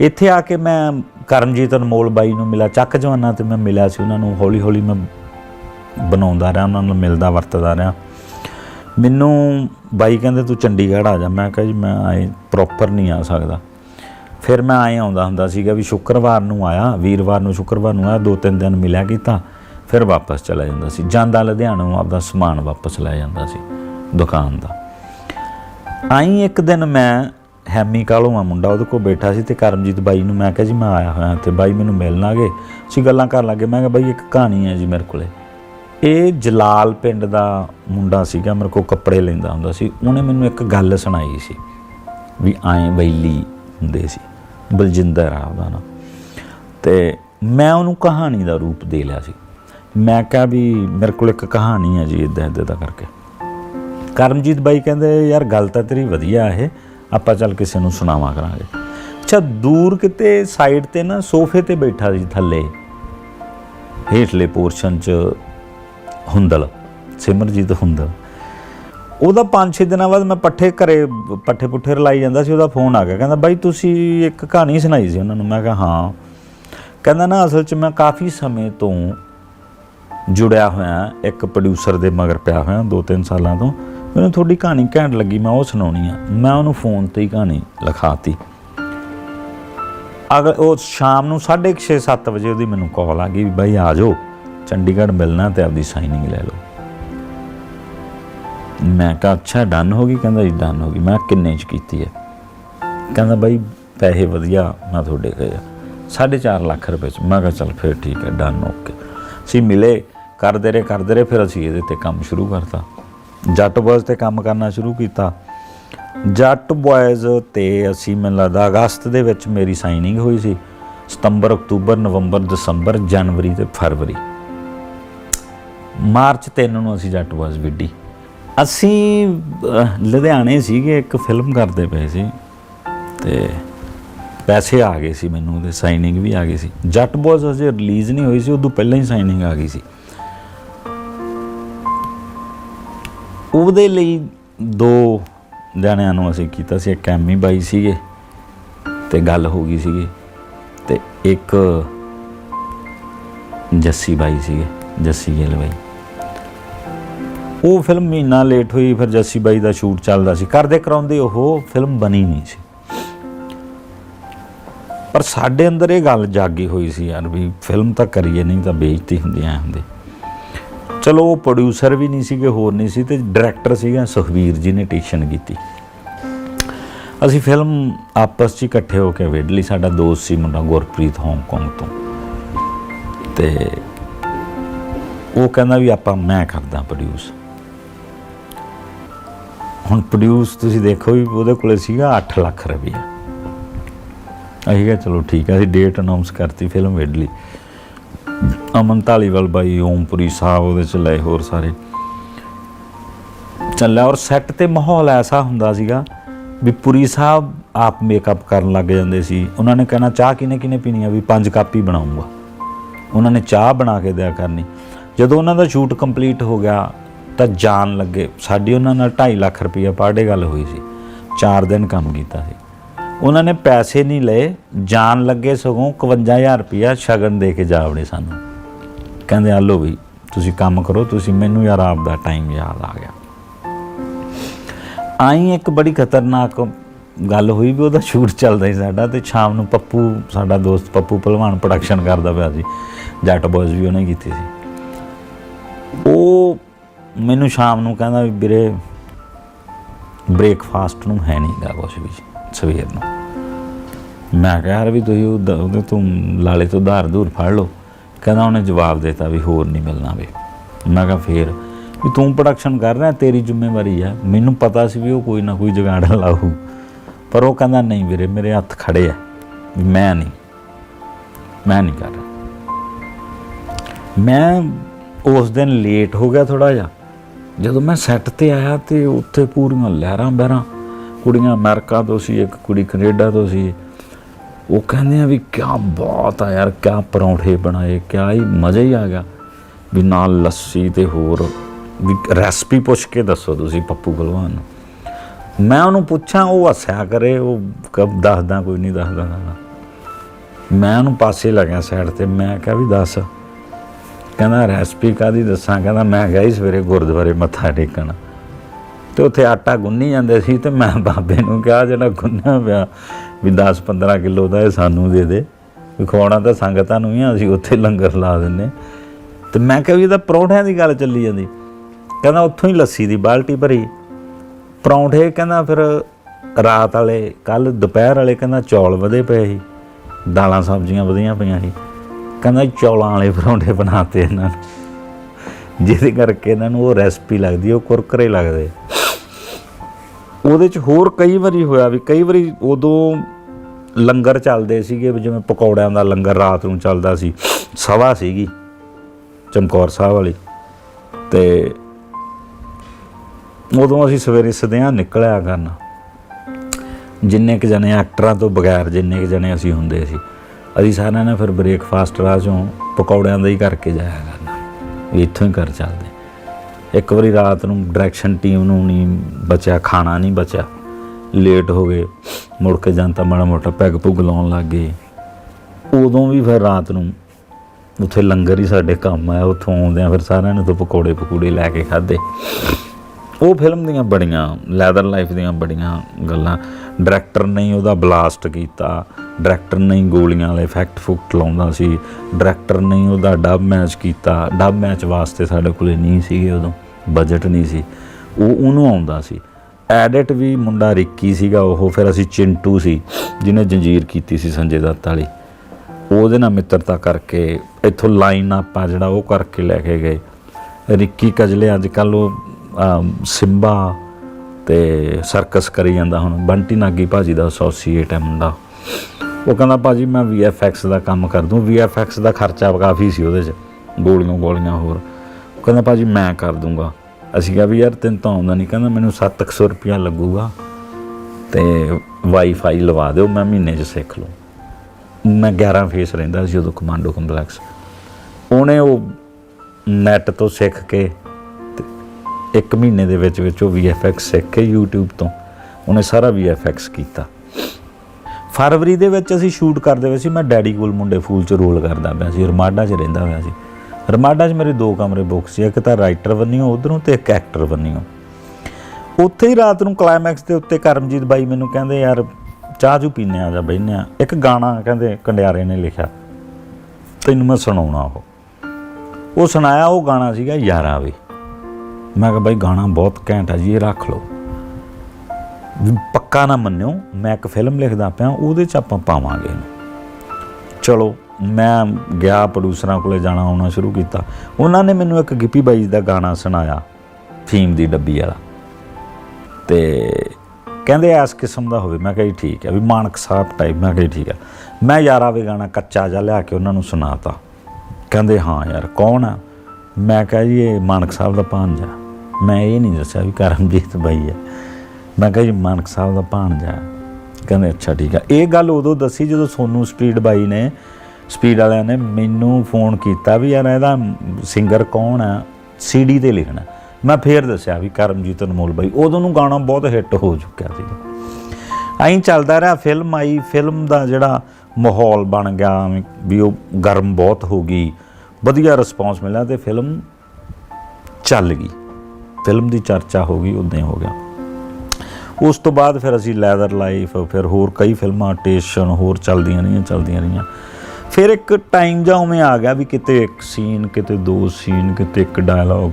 ਇੱਥੇ ਆ ਕੇ ਮੈਂ ਕਰਮਜੀਤ ਅਨਮੋਲ ਬਾਈ ਨੂੰ ਮਿਲਿਆ, ਚੱਕ ਜਵਾਨਾਂ ਤੇ ਮੈਂ ਮਿਲਿਆ ਸੀ, ਉਹਨਾਂ ਨੂੰ ਹੌਲੀ ਹੌਲੀ ਮੈਂ ਬਣਾਉਂਦਾ ਰਿਹਾ, ਉਹਨਾਂ ਨਾਲ ਮਿਲਦਾ, ਵਰਤਦਾ ਰਿਹਾ। ਮੈਨੂੰ ਬਾਈ ਕਹਿੰਦੇ, ਤੂੰ ਚੰਡੀਗੜ੍ਹ ਆ ਜਾ। ਮੈਂ ਕਿਹਾ ਜੀ, ਮੈਂ ਆਏ ਪ੍ਰੋਪਰ ਨਹੀਂ ਆ ਸਕਦਾ। ਫਿਰ ਮੈਂ ਆਏ ਆਉਂਦਾ ਹੁੰਦਾ ਸੀਗਾ ਵੀ ਸ਼ੁੱਕਰਵਾਰ ਨੂੰ ਆਇਆ, ਵੀਰਵਾਰ ਨੂੰ ਸ਼ੁੱਕਰਵਾਰ ਨੂੰ ਆਇਆ ਦੋ ਤਿੰਨ ਦਿਨ ਮਿਲਿਆ ਕੀਤਾ, ਫਿਰ ਵਾਪਸ ਚਲਾ ਜਾਂਦਾ ਸੀ। ਜਾਂਦਾ ਲੁਧਿਆਣਾ ਨੂੰ ਆਪਦਾ ਸਮਾਨ ਵਾਪਸ ਲੈ ਜਾਂਦਾ ਸੀ, ਦੁਕਾਨ ਦਾ। ਆਈ ਇੱਕ ਦਿਨ ਮੈਂ ਹੈਮੀ ਕਾਲੋਂ ਆ ਮੁੰਡਾ, ਉਹਦੇ ਕੋਲ ਬੈਠਾ ਸੀ ਤੇ ਕਰਮਜੀਤ ਬਾਈ ਨੂੰ ਮੈਂ ਕਿਹਾ ਜੀ ਮੈਂ ਆਇਆ ਹੋਇਆ ਤੇ ਬਾਈ ਮੈਨੂੰ ਮਿਲਣ ਆ ਅਸੀਂ ਗੱਲਾਂ ਕਰਨ ਲੱਗੇ, ਮੈਂ ਕਿਹਾ ਬਾਈ ਇੱਕ ਕਹਾਣੀ ਹੈ ਜੀ ਮੇਰੇ ਕੋਲੇ। ਇਹ ਜਲਾਲ ਪਿੰਡ ਦਾ ਮੁੰਡਾ ਸੀਗਾ, ਮੇਰੇ ਕੋਲ ਕੱਪੜੇ ਲੈਂਦਾ ਹੁੰਦਾ ਸੀ, ਉਹਨੇ ਮੈਨੂੰ ਇੱਕ ਗੱਲ ਸੁਣਾਈ ਸੀ ਵੀ ਐਂ ਬੈਲੀ ਹੁੰਦੇ ਸੀ। ਬਲਜਿੰਦਰ ਆ ਉਹਦਾ ਨਾਮ। ਤੇ ਮੈਂ ਉਹਨੂੰ ਕਹਾਣੀ ਦਾ ਰੂਪ ਦੇ ਲਿਆ ਸੀ। ਮੈਂ ਕਿਹਾ ਵੀ ਮੇਰੇ ਕੋਲ ਇੱਕ ਕਹਾਣੀ ਹੈ ਜੀ ਇਦਾਂ ਇਦਾਂ ਦਾ ਕਰਕੇ। ਕਰਮਜੀਤ ਬਾਈ ਕਹਿੰਦੇ, ਯਾਰ ਗੱਲ ਤਾਂ ਤੇਰੀ ਵਧੀਆ ਇਹ, ਆਪਾਂ ਚੱਲ ਕਿਸੇ ਨੂੰ ਸੁਣਾਵਾ ਕਰਾਂਗੇ। ਅੱਛਾ, ਦੂਰ ਕਿਤੇ ਸਾਈਡ ਤੇ ਨਾ ਸੋਫੇ ਤੇ ਬੈਠਾ ਸੀ ਥੱਲੇ। ਹੇਠਲੇ ਪੋਰਸ਼ਨ 'ਚ ਹੁੰਦਲ, ਸਿਮਰਜੀਤ ਹੁੰਦਲ। ਉਹਦਾ 5-6 ਦਿਨਾਂ ਬਾਅਦ ਮੈਂ ਪੱਠੇ ਘਰੇ ਪੱਠੇ ਪੁੱਠੇ ਰਲਾਈ ਜਾਂਦਾ ਸੀ, ਉਹਦਾ ਫੋਨ ਆ ਗਿਆ। ਕਹਿੰਦਾ, ਬਾਈ, ਤੁਸੀਂ ਇੱਕ ਕਹਾਣੀ ਸੁਣਾਈ ਸੀ ਉਹਨਾਂ ਨੂੰ। ਮੈਂ ਕਿਹਾ, ਹਾਂ। ਕਹਿੰਦਾ, ਨਾ, ਅਸਲ 'ਚ ਮੈਂ ਕਾਫੀ ਸਮੇਂ ਤੋਂ ਜੁੜਿਆ ਹੋਇਆ ਇੱਕ ਪ੍ਰੋਡਿਊਸਰ ਦੇ ਮਗਰ ਪਿਆ ਹੋਇਆ 2-3 ਸਾਲਾਂ ਤੋਂ। ਮੈਨੂੰ ਤੁਹਾਡੀ ਕਹਾਣੀ ਘੈਂਟ ਲੱਗੀ, ਮੈਂ ਉਹ ਸੁਣਾਉਣੀ ਆ। ਮੈਂ ਉਹਨੂੰ ਫੋਨ ਤੇ ਹੀ ਕਹਾਣੀ ਲਿਖਾਤੀ। ਅਗਰ ਉਹ ਸ਼ਾਮ ਨੂੰ 6:30 7 ਵਜੇ ਉਹਦੀ ਮੈਨੂੰ ਕਾਲ ਆ ਗਈ ਵੀ, ਬਾਈ, ਆ ਜਾਓ। ਚੰਡੀਗੜ੍ਹ ਮਿਲਣਾ ਤੇ ਆਪਦੀ ਸਾਈਨਿੰਗ ਲੈ ਲਓ। ਮੈਂ ਕਿਹਾ, ਅੱਛਾ ਡਨ ਹੋ ਗਈ? ਕਹਿੰਦਾ, ਜੀ ਡਨ ਹੋ ਗਈ। ਮੈਂ ਕਿੰਨੇ ਚ ਕੀਤੀ ਹੈ? ਕਹਿੰਦਾ, ਬਾਈ, ਪੈਸੇ ਵਧੀਆ, ਮੈਂ ਤੁਹਾਡੇ ਕਹੇ 4.5 ਲੱਖ ਰੁਪਏ ਚ। ਮੈਂ ਕਿਹਾ, ਚਲ ਫਿਰ ਠੀਕ ਹੈ ਡਨ ਓਕੇ ਸੀ ਮਿਲੇ, ਕਰਦੇ ਰਹੇ ਕਰਦੇ ਰਹੇ, ਫਿਰ ਅਸੀਂ ਇਹਦੇ ਤੇ ਕੰਮ ਸ਼ੁਰੂ ਕਰਤਾ। ਜੱਟ ਬੋਇਜ਼ ਤੇ ਕੰਮ ਕਰਨਾ ਸ਼ੁਰੂ ਕੀਤਾ। ਜੱਟ ਬੋਇਜ਼ ਤੇ ਅਸੀਂ, ਮੈਨੂੰ ਲੱਗਦਾ, ਅਗਸਤ ਦੇ ਵਿੱਚ ਮੇਰੀ ਸਾਈਨਿੰਗ ਹੋਈ ਸੀ। ਸਤੰਬਰ, ਅਕਤੂਬਰ, ਨਵੰਬਰ, ਦਸੰਬਰ, ਜਨਵਰੀ ਤੇ ਫਰਵਰੀ। ਮਾਰਚ 3 ਨੂੰ ਅਸੀਂ ਜੱਟ ਬੋਇਜ਼ ਵਿੱਢੀ। ਅਸੀਂ ਲੁਧਿਆਣੇ ਸੀਗੇ, ਇੱਕ ਫਿਲਮ ਕਰਦੇ ਪਏ ਸੀ ਤੇ ਪੈਸੇ ਆ ਗਏ ਸੀ ਮੈਨੂੰ ਉਹਦੇ ਸਾਈਨਿੰਗ ਵੀ ਆ ਗਈ ਸੀ। ਜੱਟ ਬॉयਜ਼ ਅਜੇ ਰਿਲੀਜ਼ ਨਹੀਂ ਹੋਈ ਸੀ, ਉਦੋਂ ਪਹਿਲਾਂ ਹੀ ਸਾਈਨਿੰਗ ਆ ਗਈ ਸੀ। ਉਹਦੇ ਲਈ ਦੋ ਜਣਿਆਂ ਨੂੰ ਅਸੀਂ ਕੀਤਾ ਸੀ, ਇੱਕ ਐਮੀ ਬਾਈ ਸੀਗੇ ਤੇ ਗੱਲ ਹੋ ਗਈ ਸੀਗੀ ਤੇ ਇੱਕ ਜੱਸੀ ਬਾਈ ਸੀਗੇ, ਜੱਸੀ ਗਿੱਲ ਬਾਈ। ਉਹ ਫਿਲਮ ਮਹੀਨਾ ਲੇਟ ਹੋਈ, ਫਿਰ ਜੱਸੀ ਬਾਈ ਦਾ ਸ਼ੂਟ ਚੱਲਦਾ ਸੀ। ਕਰਦੇ ਕਰਾਉਂਦੇ ਉਹ ਫਿਲਮ ਬਣੀ ਨਹੀਂ ਸੀ। ਪਰ ਸਾਡੇ ਅੰਦਰ ਇਹ ਗੱਲ ਜਾਗੀ ਹੋਈ ਸੀ ਯਾਰ ਵੀ ਫਿਲਮ ਤਾਂ ਕਰੀਏ ਨਹੀਂ ਤਾਂ ਬੇਇੱਜ਼ਤੀ ਹੁੰਦੀ, ਐ ਹੁੰਦੇ। ਚਲੋ ਉਹ ਪ੍ਰੋਡਿਊਸਰ ਵੀ ਨਹੀਂ ਸੀਗੇ, ਹੋਰ ਨਹੀਂ ਸੀ ਤੇ ਡਾਇਰੈਕਟਰ ਸੀਗਾ, ਸੁਖਵੀਰ ਜੀ ਨੇ ਟੀਸ਼ਨ ਕੀਤੀ। ਅਸੀਂ ਫਿਲਮ ਆਪਸ 'ਚ ਇਕੱਠੇ ਹੋ ਕੇ ਵੇਖ ਲਈ, ਸਾਡਾ ਦੋਸਤ ਸੀ ਮੁੰਡਾ ਗੁਰਪ੍ਰੀਤ ਹਾਂਗਕਾਂਗ ਤੋਂ। ਤੇ ਉਹ ਕਹਿੰਦਾ ਵੀ ਆਪਾਂ, ਮੈਂ ਕਰਦਾ ਪ੍ਰੋਡਿਊਸ ਹੁਣ ਪ੍ਰੋਡਿਊਸ ਤੁਸੀਂ ਦੇਖੋ ਵੀ ਉਹਦੇ ਕੋਲੇ ਸੀਗਾ 8 ਲੱਖ ਰੁਪਈਆ। ਅਸੀਂ ਕਿਹਾ ਚਲੋ ਠੀਕ ਹੈ, ਅਸੀਂ ਡੇਟ ਅਨਾਉਂਸ ਕਰਤੀ ਫਿਲਮ ਵੇਖ ਲਈ। ਅਮਨ ਧਾਲੀਵਾਲ ਬਾਈ, ਓਮਪੁਰੀ ਸਾਹਿਬ ਉਹਦੇ ਚ ਲਏ ਹੋਰ ਸਾਰੇ। ਚੱਲਿਆ, ਔਰ ਸੈੱਟ ਤੇ ਮਾਹੌਲ ਐਸਾ ਹੁੰਦਾ ਸੀਗਾ ਵੀ ਪੁਰੀ ਸਾਹਿਬ ਆਪ ਮੇਕਅਪ ਕਰਨ ਲੱਗ ਜਾਂਦੇ ਸੀ। ਉਹਨਾਂ ਨੇ ਕਹਿਣਾ ਚਾਹ ਕਿਨੇ ਕਿਨੇ ਪੀਣੀ ਆ? ਵੀ ਪੰਜ ਕੱਪ ਹੀ ਬਣਾਉਂਗਾ। ਉਹਨਾਂ ਨੇ ਚਾਹ ਬਣਾ ਕੇ ਦਿਆ ਕਰਨੀ। ਜਦੋਂ ਉਹਨਾਂ ਦਾ ਸ਼ੂਟ ਕੰਪਲੀਟ ਹੋ ਗਿਆ ਤਾਂ ਜਾਣ ਲੱਗੇ। ਸਾਡੀ ਉਹਨਾਂ ਨਾਲ 2.5 ਲੱਖ ਰੁਪਈਆ ਪਰ ਡੇ ਗੱਲ ਹੋਈ ਸੀ। 4 ਦਿਨ ਕੰਮ ਕੀਤਾ ਸੀ। ਉਹਨਾਂ ਨੇ ਪੈਸੇ ਨਹੀਂ ਲਏ। ਜਾਣ ਲੱਗੇ ਸਗੋਂ 51000 ਰੁਪਈਆ ਸ਼ਗਨ ਦੇ ਕੇ ਜਾ ਸਾਨੂੰ। ਕਹਿੰਦੇ, ਆ ਲਓ ਵੀ, ਤੁਸੀਂ ਕੰਮ ਕਰੋ, ਤੁਸੀਂ ਮੈਨੂੰ ਯਾਰ ਆਪ ਦਾ ਟਾਈਮ ਯਾਦ ਆ ਗਿਆ। ਆਈ ਇੱਕ ਬੜੀ ਖਤਰਨਾਕ ਗੱਲ ਹੋਈ ਵੀ ਉਹਦਾ ਸ਼ੂਟ ਚੱਲਦਾ ਸੀ ਸਾਡਾ ਤੇ ਸ਼ਾਮ ਨੂੰ ਪੱਪੂ, ਸਾਡਾ ਦੋਸਤ ਪੱਪੂ ਪਹਿਲਵਾਨ ਪ੍ਰੋਡਕਸ਼ਨ ਕਰਦਾ ਪਿਆ ਸੀ। ਜੱਟ ਬॉयਜ਼ ਵੀ ਉਹਨੇ ਕੀਤੀ ਸੀ। ਉਹ ਮੈਨੂੰ ਸ਼ਾਮ ਨੂੰ ਕਹਿੰਦਾ ਵੀ ਵੀਰੇ ਬ੍ਰੇਕਫਾਸਟ ਨੂੰ ਹੈ ਨਹੀਂਗਾ ਕੁਛ ਵੀ ਸਵੇਰ ਨੂੰ। ਮੈਂ ਕਿਹਾ ਯਾਰ ਵੀ ਤੁਸੀਂ ਉਹਦਾ- ਉਹਦੇ ਤੋਂ ਲਾਲੇ ਤੋਂ ਧਾਰ ਦੂਰ ਫੜ ਲਓ। ਕਹਿੰਦਾ ਉਹਨੇ ਜਵਾਬ ਦਿੱਤਾ ਵੀ ਹੋਰ ਨਹੀਂ ਮਿਲਣਾ ਵੇ। ਮੈਂ ਕਿਹਾ ਫੇਰ ਵੀ ਤੂੰ ਪ੍ਰੋਡਕਸ਼ਨ ਕਰ ਰਿਹਾ, ਤੇਰੀ ਜ਼ਿੰਮੇਵਾਰੀ ਹੈ ਮੈਨੂੰ ਪਤਾ ਸੀ ਵੀ ਉਹ ਕੋਈ ਨਾ ਕੋਈ ਜੁਗਾੜ ਲਾਊ। ਪਰ ਉਹ ਕਹਿੰਦਾ ਨਹੀਂ ਵੀਰੇ, ਮੇਰੇ ਹੱਥ ਖੜੇ ਆ। ਵੀ ਮੈਂ ਨਹੀਂ। ਮੈਂ ਨਹੀਂ ਕਰ ਰਿਹਾ। ਮੈਂ ਉਸ ਦਿਨ ਲੇਟ ਹੋ ਗਿਆ ਥੋੜਾ ਜਿਹਾ। ਜਦੋਂ ਮੈਂ ਸੈੱਟ ਤੇ ਆਇਆ ਤੇ ਉੱਥੇ ਪੂਰੀਆਂ ਲਹਿਰਾਂ ਬਹਿਰਾਂ, ਕੁੜੀਆਂ ਅਮਰੀਕਾ ਤੋਂ ਸੀ, ਇੱਕ ਕੁੜੀ ਕੈਨੇਡਾ ਤੋਂ ਸੀ, ਉਹ ਕਹਿੰਦੇ ਆ ਵੀ ਕੀ ਬਾਤ ਆ ਯਾਰ ਕੀ ਪਰੌਂਠੇ ਬਣਾਏ, ਕਿਆ ਹੀ ਮਜ਼ਾ ਹੀ ਆ ਗਿਆ। ਵੀ ਨਾਲ ਲੱਸੀ ਤੇ ਹੋਰ ਵੀ ਰੈਸਪੀ ਪੁੱਛ ਕੇ ਦੱਸੋ ਤੁਸੀਂ ਪੱਪੂ ਭਲਵਾਨ ਨੂੰ। ਮੈਂ ਉਹਨੂੰ ਪੁੱਛਾਂ, ਉਹ ਹੱਸਿਆ ਕਰੇ, ਉਹ ਕਬ ਦੱਸਦਾ, ਕੋਈ ਨਹੀਂ ਦੱਸਦਾ, ਨਾ ਮੈਂ ਉਹਨੂੰ ਪਾਸੇ ਲੱਗਿਆ ਸਾਈਡ ਤੇ, ਮੈਂ ਕਿਹਾ ਵੀ ਦੱਸ। ਕਹਿੰਦਾ ਰੈਸਪੀ ਕਾਦੀ ਦੱਸਾਂ? ਕਹਿੰਦਾ ਮੈਂ ਗਿਆ ਸੀ ਸਵੇਰੇ ਗੁਰਦੁਆਰੇ ਮੱਥਾ ਟੇਕਣ। ਤੇ ਉੱਥੇ ਆਟਾ ਗੁੰਨੀ ਜਾਂਦੇ ਸੀ ਤੇ ਮੈਂ ਬਾਬੇ ਨੂੰ ਕਿਹਾ, ਜਿਹੜਾ ਗੁੰਨਿਆ ਪਿਆ, ਵੀ 10 15 ਕਿਲੋ ਦਾ ਇਹ ਸਾਨੂੰ ਦੇ ਦੇ। ਵੀ ਖਵਾਉਣਾ ਤਾਂ ਸੰਗਤਾਂ ਨੂੰ ਹੀ ਆ, ਅਸੀਂ ਉੱਥੇ ਲੰਗਰ ਲਾ ਦਿੰਨੇ ਤੇ ਮੈਂ ਕਿਹਾ ਵੀ ਇਹਦਾ ਪਰੌਂਠਿਆਂ ਦੀ ਗੱਲ ਚੱਲੀ ਜਾਂਦੀ। ਕਹਿੰਦਾ ਉੱਥੋਂ ਹੀ ਲੱਸੀ ਦੀ ਬਾਲਟੀ ਭਰੀ। ਪਰੌਂਠੇ ਕਹਿੰਦਾ ਫਿਰ ਰਾਤ ਵਾਲੇ ਕੱਲ ਦੁਪਹਿਰ ਵਾਲੇ ਕਹਿੰਦਾ ਚੌਲ ਵਧੇ ਪਏ ਸੀ। ਦਾਲਾਂ ਸਬਜ਼ੀਆਂ ਵਧੀਆਂ ਪਈਆਂ ਸੀ। ਕਹਿੰਦਾ ਚੌਲਾਂ ਵਾਲੇ ਪਰੌਂਠੇ ਬਣਾਤੇ ਇਹਨਾਂ ਨੂੰ। ਜਿਹਦੇ ਕਰਕੇ ਇਹਨਾਂ ਨੂੰ ਉਹ ਰੈਸਪੀ ਲੱਗਦੀ, ਉਹ ਕੁਰਕਰੇ ਲੱਗਦੇ। ਉਹਦੇ ਚ ਹੋਰ ਕਈ ਵਾਰੀ ਹੋਇਆ ਵੀ, ਕਈ ਵਾਰੀ ਉਦੋਂ ਲੰਗਰ ਚੱਲਦੇ ਸੀਗੇ, ਵੀ ਜਿਵੇਂ ਪਕੌੜਿਆਂ ਦਾ ਲੰਗਰ ਰਾਤ ਨੂੰ ਚੱਲਦਾ ਸੀ ਸਵਾ ਸੀਗੀ, ਚਮਕੌਰ ਸਾਹਿਬ ਵਾਲੀ। ਤੇ ਉਦੋਂ ਅਸੀਂ ਸਵੇਰੇ ਸਦਿਆਂ ਨਿਕਲਿਆ ਕਰਨ। ਜਿੰਨੇ ਕ ਜਣੇ ਐਕਟਰਾਂ ਤੋਂ ਬਗੈਰ, ਜਿੰਨੇ ਕ ਜਣੇ ਅਸੀਂ ਹੁੰਦੇ ਸੀ। ਅਸੀਂ ਸਾਰਿਆਂ ਨੇ ਫਿਰ ਬ੍ਰੇਕਫਾਸਟ ਰਾਹ ਚੋਂ ਪਕੌੜਿਆਂ ਦਾ ਹੀ ਕਰਕੇ ਜਾਇਆ ਕਰਨਾ। ਵੀ ਇੱਥੋਂ ਹੀ ਕਰ ਚੱਲਦੇ। ਇੱਕ ਵਾਰੀ ਰਾਤ ਨੂੰ ਡਾਇਰੈਕਸ਼ਨ ਟੀਮ ਨੂੰ ਨਹੀਂ ਬਚਿਆ, ਖਾਣਾ ਨਹੀਂ ਬਚਿਆ। ਲੇਟ ਹੋ ਗਏ, ਮੁੜ ਕੇ ਜਾਂ ਤਾਂ ਮਾੜਾ ਮੋਟਾ ਪੈਗ ਪੁੱਗ ਲਾਉਣ ਲੱਗ ਗਏ। ਉਦੋਂ ਵੀ ਫਿਰ ਰਾਤ ਨੂੰ ਉੱਥੇ ਲੰਗਰ ਹੀ ਸਾਡੇ ਕੰਮ ਆਇਆ, ਉੱਥੋਂ ਆਉਂਦਿਆਂ ਫਿਰ ਸਾਰਿਆਂ ਨੇ ਤੋਂ ਪਕੌੜੇ ਪਕੂੜੇ ਲੈ ਕੇ ਖਾਦੇ ਉਹ ਫਿਲਮ ਦੀਆਂ ਬੜੀਆਂ ਲੈਦਰ ਲਾਈਫ ਦੀਆਂ ਬੜੀਆਂ ਗੱਲਾਂ। ਡਾਇਰੈਕਟਰ ਨੇ ਉਹਦਾ ਬਲਾਸਟ ਕੀਤਾ। ਡਾਇਰੈਕਟਰ ਨੇ ਗੋਲੀਆਂ ਵਾਲੇ ਇਫੈਕਟ ਫੁਕਟ ਲਾਉਂਦਾ ਸੀ। ਡਾਇਰੈਕਟਰ ਨੇ ਉਹਦਾ ਡਬ ਮੈਚ ਕੀਤਾ। ਡਬ ਮੈਚ ਵਾਸਤੇ ਸਾਡੇ ਕੋਲੇ ਨਹੀਂ ਸੀਗੇ ਉਦੋਂ। ਬਜਟ ਨਹੀਂ ਸੀ। ਉਹ ਉਹਨੂੰ ਆਉਂਦਾ ਸੀ। ਐਡਿਟ ਵੀ ਮੁੰਡਾ ਰਿੱਕੀ ਸੀਗਾ ਉਹ, ਫਿਰ ਅਸੀਂ ਚਿੰਟੂ ਸੀ, ਜਿਹਨੇ ਜੰਜੀਰ ਕੀਤੀ ਸੀ ਸੰਜੇ ਦੱਤ ਵਾਲੀ। ਉਹਦੇ ਨਾਲ ਮਿੱਤਰਤਾ ਕਰਕੇ ਇੱਥੋਂ ਲਾਈਨ ਆ ਜਿਹੜਾ ਉਹ ਕਰਕੇ ਲੈ ਕੇ ਗਏ। ਰਿੱਕੀ ਕਜਲੇ ਅੱਜ ਕੱਲ ਉਹ ਸਿੰਬਾ ਤੇ ਸਰਕਸ ਕਰੀ ਜਾਂਦਾ ਹੁਣ। ਬੰਟੀ ਨਾਗੀ ਭਾਜੀ ਦਾ ਐਸੋਸੀਏਟ ਹੈ ਮੁੰਡਾ। ਉਹ ਕਹਿੰਦਾ, ਭਾਜੀ, ਮੈਂ VFX ਦਾ ਕੰਮ ਕਰ ਦੂੰ VFX ਦਾ ਖਰਚਾ ਕਾਫੀ ਸੀ ਉਹਦੇ 'ਚ, ਗੋਲੀਆਂ ਗੋਲੀਆਂ ਹੋਰ। ਉਹ ਕਹਿੰਦਾ, ਭਾਜੀ, ਮੈਂ ਕਰ ਦੂੰਗਾ। ਅਸੀਂ ਕਿਹਾ ਵੀ, ਯਾਰ, ਤਿੰਨ ਤਾਂ ਆਉਂਦਾ ਨਹੀਂ ਕਹਿੰਦਾ, ਮੈਨੂੰ 700 ਰੁਪਇਆ ਲੱਗੂਗਾ ਤੇ ਵਾਈਫਾਈ ਲਵਾ ਦਿਓ, ਮੈਂ ਮਹੀਨੇ 'ਚ ਸਿੱਖ ਲਊ ਮੈਂ 11 ਫੇਸ ਰਹਿੰਦਾ ਸੀ ਉਦੋਂ ਕਮਾਂਡੋ ਕੰਪਲੈਕਸ ਉਹਨੇ ਉਹ ਨੈਟ ਤੋਂ ਸਿੱਖ ਕੇ ਇੱਕ ਮਹੀਨੇ ਦੇ ਵਿੱਚ ਵਿੱਚ ਉਹ VFX ਸਿੱਖ ਕੇ YouTube ਤੋਂ ਉਹਨੇ ਸਾਰਾ VFX ਕੀਤਾ। ਫਰਵਰੀ ਦੇ ਵਿੱਚ ਅਸੀਂ ਸ਼ੂਟ ਕਰਦੇ ਹੋਏ ਸੀ, ਮੈਂ ਡੈਡੀ ਕੋਲ ਮੁੰਡੇ ਫੂਲ ਚ ਰੋਲ ਕਰਦਾ ਪਿਆ ਸੀ, ਰਮਾਡਾ 'ਚ ਰਹਿੰਦਾ ਹੋਇਆ ਸੀ। ਰਮਾਡਾ 'ਚ ਮੇਰੇ ਦੋ ਕਮਰੇ ਬੁੱਕ ਸੀ, ਇੱਕ ਤਾਂ ਰਾਈਟਰ ਬੰਨਿਓ, ਉਧਰੋਂ ਤੇ ਇੱਕ ਐਕਟਰ ਬੰਨਿਓ। ਉੱਥੇ ਹੀ ਰਾਤ ਨੂੰ ਕਲਾਈਮੈਕਸ ਦੇ ਉੱਤੇ ਕਰਮਜੀਤ ਬਾਈ ਮੈਨੂੰ ਕਹਿੰਦੇ, ਯਾਰ, ਚਾਹ ਚੂ ਪੀਨੇ ਆ ਜਾਂ ਬਹਿਨੇ ਆ ਇੱਕ ਗਾਣਾ ਕਹਿੰਦੇ, ਕੰਡਿਆਰੇ ਨੇ ਲਿਖਿਆ, ਤੈਨੂੰ ਮੈਂ ਸੁਣਾਉਣਾ ਉਹ। ਉਹ ਸੁਣਾਇਆ, ਉਹ ਗਾਣਾ ਸੀਗਾ ਯਾਰਾ ਵੀ ਮੈਂ ਕਿਹਾ ਬਾਈ ਗਾਣਾ ਬਹੁਤ ਘੈਂਟ ਆ ਜੀ, ਇਹ ਰੱਖ ਲਓ। ਵੀ ਪੱਕਾ ਨਾ ਮੰਨਿਓ, ਮੈਂ ਇੱਕ ਫਿਲਮ ਲਿਖਦਾ ਪਿਆ, ਉਹਦੇ ਚ ਆਪਾਂ ਪਾਵਾਂਗੇ ਇਹਨੂੰ। ਚਲੋ, ਮੈਂ ਗਿਆ ਪ੍ਰੋਡਿਊਸਰਾਂ ਕੋਲੇ ਜਾਣਾ, ਆਉਣਾ ਸ਼ੁਰੂ ਕੀਤਾ। ਉਹਨਾਂ ਨੇ ਮੈਨੂੰ ਇੱਕ ਗਿੱਪੀ ਬਾਈ ਦਾ ਗਾਣਾ ਸੁਣਾਇਆ ਫੀਮ ਦੀ ਡੱਬੀ ਵਾਲਾ। ਤੇ ਕਹਿੰਦੇ ਇਸ ਕਿਸਮ ਦਾ ਹੋਵੇ, ਮੈਂ ਕਿਹਾ ਜੀ ਠੀਕ ਹੈ ਵੀ ਮਾਨਕ ਸਾਹਿਬ ਟਾਈਪ ਮੈਂ ਕਿਹਾ ਜੀ ਠੀਕ ਹੈ ਮੈਂ ਯਾਰਾ ਵੀ ਗਾਣਾ ਕੱਚਾ ਜਿਹਾ ਲਿਆ ਕੇ ਉਹਨਾਂ ਨੂੰ ਸੁਣਾਤਾ। ਕਹਿੰਦੇ ਹਾਂ ਯਾਰ, ਕੌਣ ਆ? ਮੈਂ ਕਿਹਾ ਜੀ, ਇਹ ਮਾਨਕ ਸਾਹਿਬ ਦਾ ਭਾਂਜਾ ਮੈਂ ਇਹ ਨਹੀਂ ਦੱਸਿਆ ਵੀ ਕਰਮਜੀਤ ਬਾਈ ਹੈ ਮੈਂ ਕਿਹਾ ਜੀ, ਮਾਨਕ ਸਾਹਿਬ ਦਾ ਭਾਂਜਾ ਕਹਿੰਦੇ, ਅੱਛਾ, ਠੀਕ ਆ। ਇਹ ਗੱਲ ਉਦੋਂ ਦੱਸੀ ਜਦੋਂ ਸੋਨੂ ਸਪੀਡ ਬਾਈ ਨੇ, ਸਪੀਡ ਵਾਲਿਆਂ ਨੇ ਮੈਨੂੰ ਫੋਨ ਕੀਤਾ ਵੀ ਯਾਰ ਇਹਦਾ ਸਿੰਗਰ ਕੌਣ ਆ? ਸੀਡੀ ਤੇ ਲਿਖਣਾ। ਮੈਂ ਫੇਰ ਦੱਸਿਆ ਵੀ ਕਰਮਜੀਤ ਅਨਮੋਲ ਬਾਈ। ਉਦੋਂ ਨੂੰ ਗਾਣਾ ਬਹੁਤ ਹਿੱਟ ਹੋ ਚੁੱਕਿਆ ਸੀ ਐਂ ਚੱਲਦਾ ਰਿਹਾ ਫਿਲਮ। ਆਈ ਫਿਲਮ ਦਾ ਜਿਹੜਾ ਮਾਹੌਲ ਬਣ ਗਿਆ ਵੀ ਉਹ ਗਰਮ ਬਹੁਤ ਹੋ ਗਈ। ਵਧੀਆ ਰਿਸਪੌਂਸ ਮਿਲਿਆ ਤੇ ਫਿਲਮ ਚੱਲ ਗਈ। ਫਿਲਮ ਦੀ ਚਰਚਾ ਹੋ ਗਈ, ਉਦਾਂ ਹੀ ਹੋ ਗਿਆ। ਉਸ ਤੋਂ ਬਾਅਦ ਫਿਰ ਅਸੀਂ ਲੈਦਰ ਲਾਈਫ ਫਿਰ ਹੋਰ ਕਈ ਫਿਲਮਾਂ ਟੇਸ਼ਨ ਹੋਰ ਚੱਲਦੀਆਂ ਰਹੀਆਂ ਚੱਲਦੀਆਂ ਰਹੀਆਂ। ਫਿਰ ਇੱਕ ਟਾਈਮ ਜਾਂ ਉਵੇਂ ਆ ਗਿਆ ਵੀ ਕਿਤੇ ਇੱਕ ਸੀਨ ਕਿਤੇ ਦੋ ਸੀਨ ਕਿਤੇ ਇੱਕ ਡਾਇਲੌਗ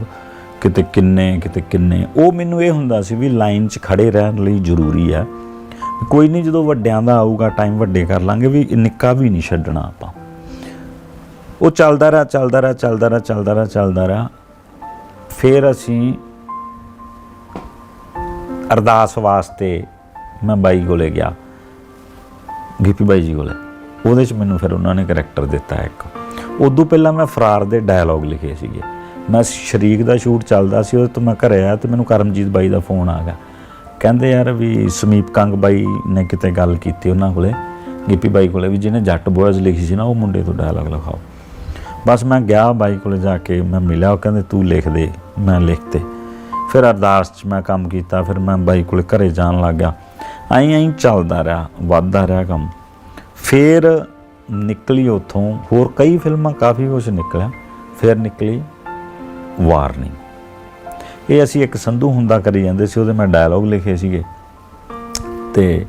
ਕਿਤੇ ਕਿੰਨੇ ਕਿਤੇ ਕਿੰਨੇ। ਉਹ ਮੈਨੂੰ ਇਹ ਹੁੰਦਾ ਸੀ ਵੀ ਲਾਈਨ 'ਚ ਖੜੇ ਰਹਿਣ ਲਈ ਜ਼ਰੂਰੀ ਹੈ। ਕੋਈ ਨਹੀਂ, ਜਦੋਂ ਵੱਡਿਆਂ ਦਾ ਆਊਗਾ ਟਾਈਮ ਵੱਡੇ ਕਰ ਲਾਂਗੇ ਵੀ ਨਿੱਕਾ ਵੀ ਨਹੀਂ ਛੱਡਣਾ ਆਪਾਂ। ਉਹ ਚੱਲਦਾ ਰਿਹਾ ਚੱਲਦਾ ਰਿਹਾ ਚੱਲਦਾ ਰਿਹਾ ਚੱਲਦਾ ਰਿਹਾ ਚੱਲਦਾ ਰਿਹਾ। ਫਿਰ ਅਸੀਂ ਅਰਦਾਸ ਵਾਸਤੇ ਮੈਂ ਬਾਈ ਕੋਲੇ ਗਿਆ, ਗਿੱਪੀ ਬਾਈ ਜੀ ਕੋਲੇ। ਉਹਦੇ ਚ ਮੈਨੂੰ ਫਿਰ ਉਹਨਾਂ ਨੇ ਕਰੈਕਟਰ ਦਿੱਤਾ ਇੱਕ। ਉਦੋਂ ਪਹਿਲਾਂ ਮੈਂ ਫਰਾਰ ਦੇ ਡਾਇਲੌਗ ਲਿਖੇ ਸੀਗੇ। ਮੈਂ ਸ਼ਰੀਕ ਦਾ ਸ਼ੂਟ ਚੱਲਦਾ ਸੀ ਉਹ ਤੋਂ ਮੈਂ ਘਰੇ ਆਇਆ ਤੇ ਮੈਨੂੰ ਕਰਮਜੀਤ ਬਾਈ ਦਾ ਫੋਨ ਆ ਗਿਆ। ਕਹਿੰਦੇ ਯਾਰ ਵੀ ਸਮੀਪ ਕੰਗ ਬਾਈ ਨੇ ਕਿਤੇ ਗੱਲ ਕੀਤੀ ਉਹਨਾਂ ਕੋਲੇ। ਗਿੱਪੀ ਬਾਈ ਕੋਲੇ ਵੀ ਜਿਹਨੇ ਜੱਟ ਬੋਇਜ਼ ਲਿਖੀ ਸੀ ਨਾ, ਉਹ ਮੁੰਡੇ ਤੋਂ ਡਾਇਲੌਗ ਲਿਖਾਓ। ਬਸ ਮੈਂ ਗਿਆ ਬਾਈ ਕੋਲੇ ਜਾ ਕੇ, ਮੈਂ ਮਿਲਿਆ, ਉਹ ਕਹਿੰਦੇ ਤੂੰ ਲਿਖ ਦੇ, ਮੈਂ ਲਿਖਤੇ ਫਿਰ ਅਰਦਾਸ 'ਚ ਮੈਂ ਕੰਮ ਕੀਤਾ, ਫਿਰ ਮੈਂ ਬਾਈ ਕੋਲ ਘਰੇ ਜਾਣ ਲੱਗ ਗਿਆ। ਐਂ ਐਂ ਚੱਲਦਾ ਰਿਹਾ, ਵੱਧਦਾ ਰਿਹਾ ਕੰਮ। ਫਿਰ ਨਿਕਲੀ ਉਥੋਂ, ਹੋਰ ਕਈ ਫਿਲਮਾਂ ਕਾਫੀ ਕੁਝ ਨਿਕਲਿਆ, ਫਿਰ ਨਿਕਲੀ ਵਾਰਨਿੰਗ। ਇਹ ਅਸੀਂ ਇੱਕ ਸੰਧੂ ਹੁੰਦਾ ਕਰੀ ਜਾਂਦੇ ਸੀ, ਉਹਦੇ ਮੈਂ ਡਾਇਲੌਗ ਲਿਖੇ ਸੀਗੇ। ਤੇ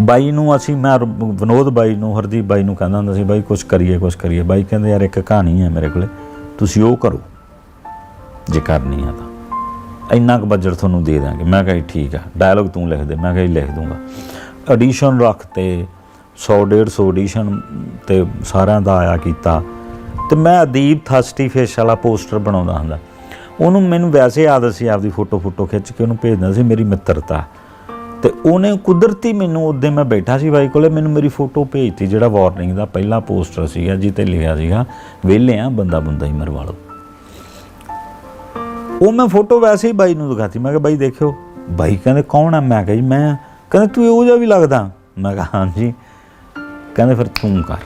ਬਾਈ ਨੂੰ ਅਸੀਂ, ਮੈਂ ਵਿਨੋਦ ਬਾਈ ਨੂੰ, ਹਰਦੀਪ ਬਾਈ ਨੂੰ ਕਹਿੰਦਾ ਹੁੰਦਾ ਸੀ, ਬਾਈ ਕੁਝ ਕਰੀਏ ਕੁਝ ਕਰੀਏ। ਬਾਈ ਕਹਿੰਦੇ, ਯਾਰ ਇੱਕ ਕਹਾਣੀ ਹੈ ਮੇਰੇ ਕੋਲੇ, ਤੁਸੀਂ ਉਹ ਕਰੋ, ਜੇ ਕਰਨੀ ਆ ਤਾਂ। ਇੰਨਾ ਕੁ ਬਜਟ ਤੁਹਾਨੂੰ ਦੇ ਦਾਂਗੇ ਮੈਂ ਕਿਹਾ ਜੀ ਠੀਕ ਆ ਡਾਇਲੋਗ ਤੂੰ ਲਿਖ ਦੇ, ਮੈਂ ਕਿਹਾ ਜੀ ਲਿਖ ਦੂੰਗਾ। ਐਡੀਸ਼ਨ ਰੱਖ ਤੇ 100 150 ਐਡੀਸ਼ਨ ਤੇ ਸਾਰਿਆਂ ਦਾ ਆਇਆ ਕੀਤਾ। ਤੇ ਮੈਂ ਅਦੀਪ ਥਸਟੀ ਫੇਸ਼ ਵਾਲਾ ਪੋਸਟਰ ਬਣਾਉਂਦਾ ਹੁੰਦਾ। ਉਹਨੂੰ ਮੈਨੂੰ ਵੈਸੇ ਆਦਤ ਸੀ ਆਪਦੀ ਫੋਟੋ ਫੋਟੋ ਖਿੱਚ ਕੇ ਉਹਨੂੰ ਭੇਜਦਾ ਸੀ, ਮੇਰੀ ਮਿੱਤਰਤਾ। ਤੇ ਉਹਨੇ ਕੁਦਰਤੀ ਮੈਨੂੰ ਉਦੋਂ ਮੈਂ ਬੈਠਾ ਸੀ ਬਾਈ ਕੋਲੇ, ਮੈਨੂੰ ਮੇਰੀ ਫੋਟੋ ਭੇਜਤੀ, ਜਿਹੜਾ ਵਾਰਨਿੰਗ ਦਾ ਪਹਿਲਾ ਪੋਸਟਰ ਸੀਗਾ ਜਿੱਤੇ ਲਿਖਿਆ ਸੀਗਾ, ਵਿਹਲੇ ਆ ਬੰਦਾ ਬੰਦਾ ਹੀ ਮਰਵਾ ਲਓ। ਉਹ ਮੈਂ ਫੋਟੋ ਵੈਸੇ ਹੀ ਬਾਈ ਨੂੰ ਦਿਖਾਤੀ। ਮੈਂ ਕਿਹਾ, ਬਾਈ ਦੇਖਿਓ। ਬਾਈ ਕਹਿੰਦੇ, ਕੌਣ ਆ? ਮੈਂ ਕਿਹਾ ਜੀ, ਮੈਂ ਕਹਿੰਦੇ, ਤੂੰ ਇਹੋ ਜਿਹਾ ਵੀ ਲੱਗਦਾ? ਮੈਂ ਕਿਹਾ ਹਾਂਜੀ ਕਹਿੰਦੇ, ਫਿਰ ਤੂੰ ਕਰ।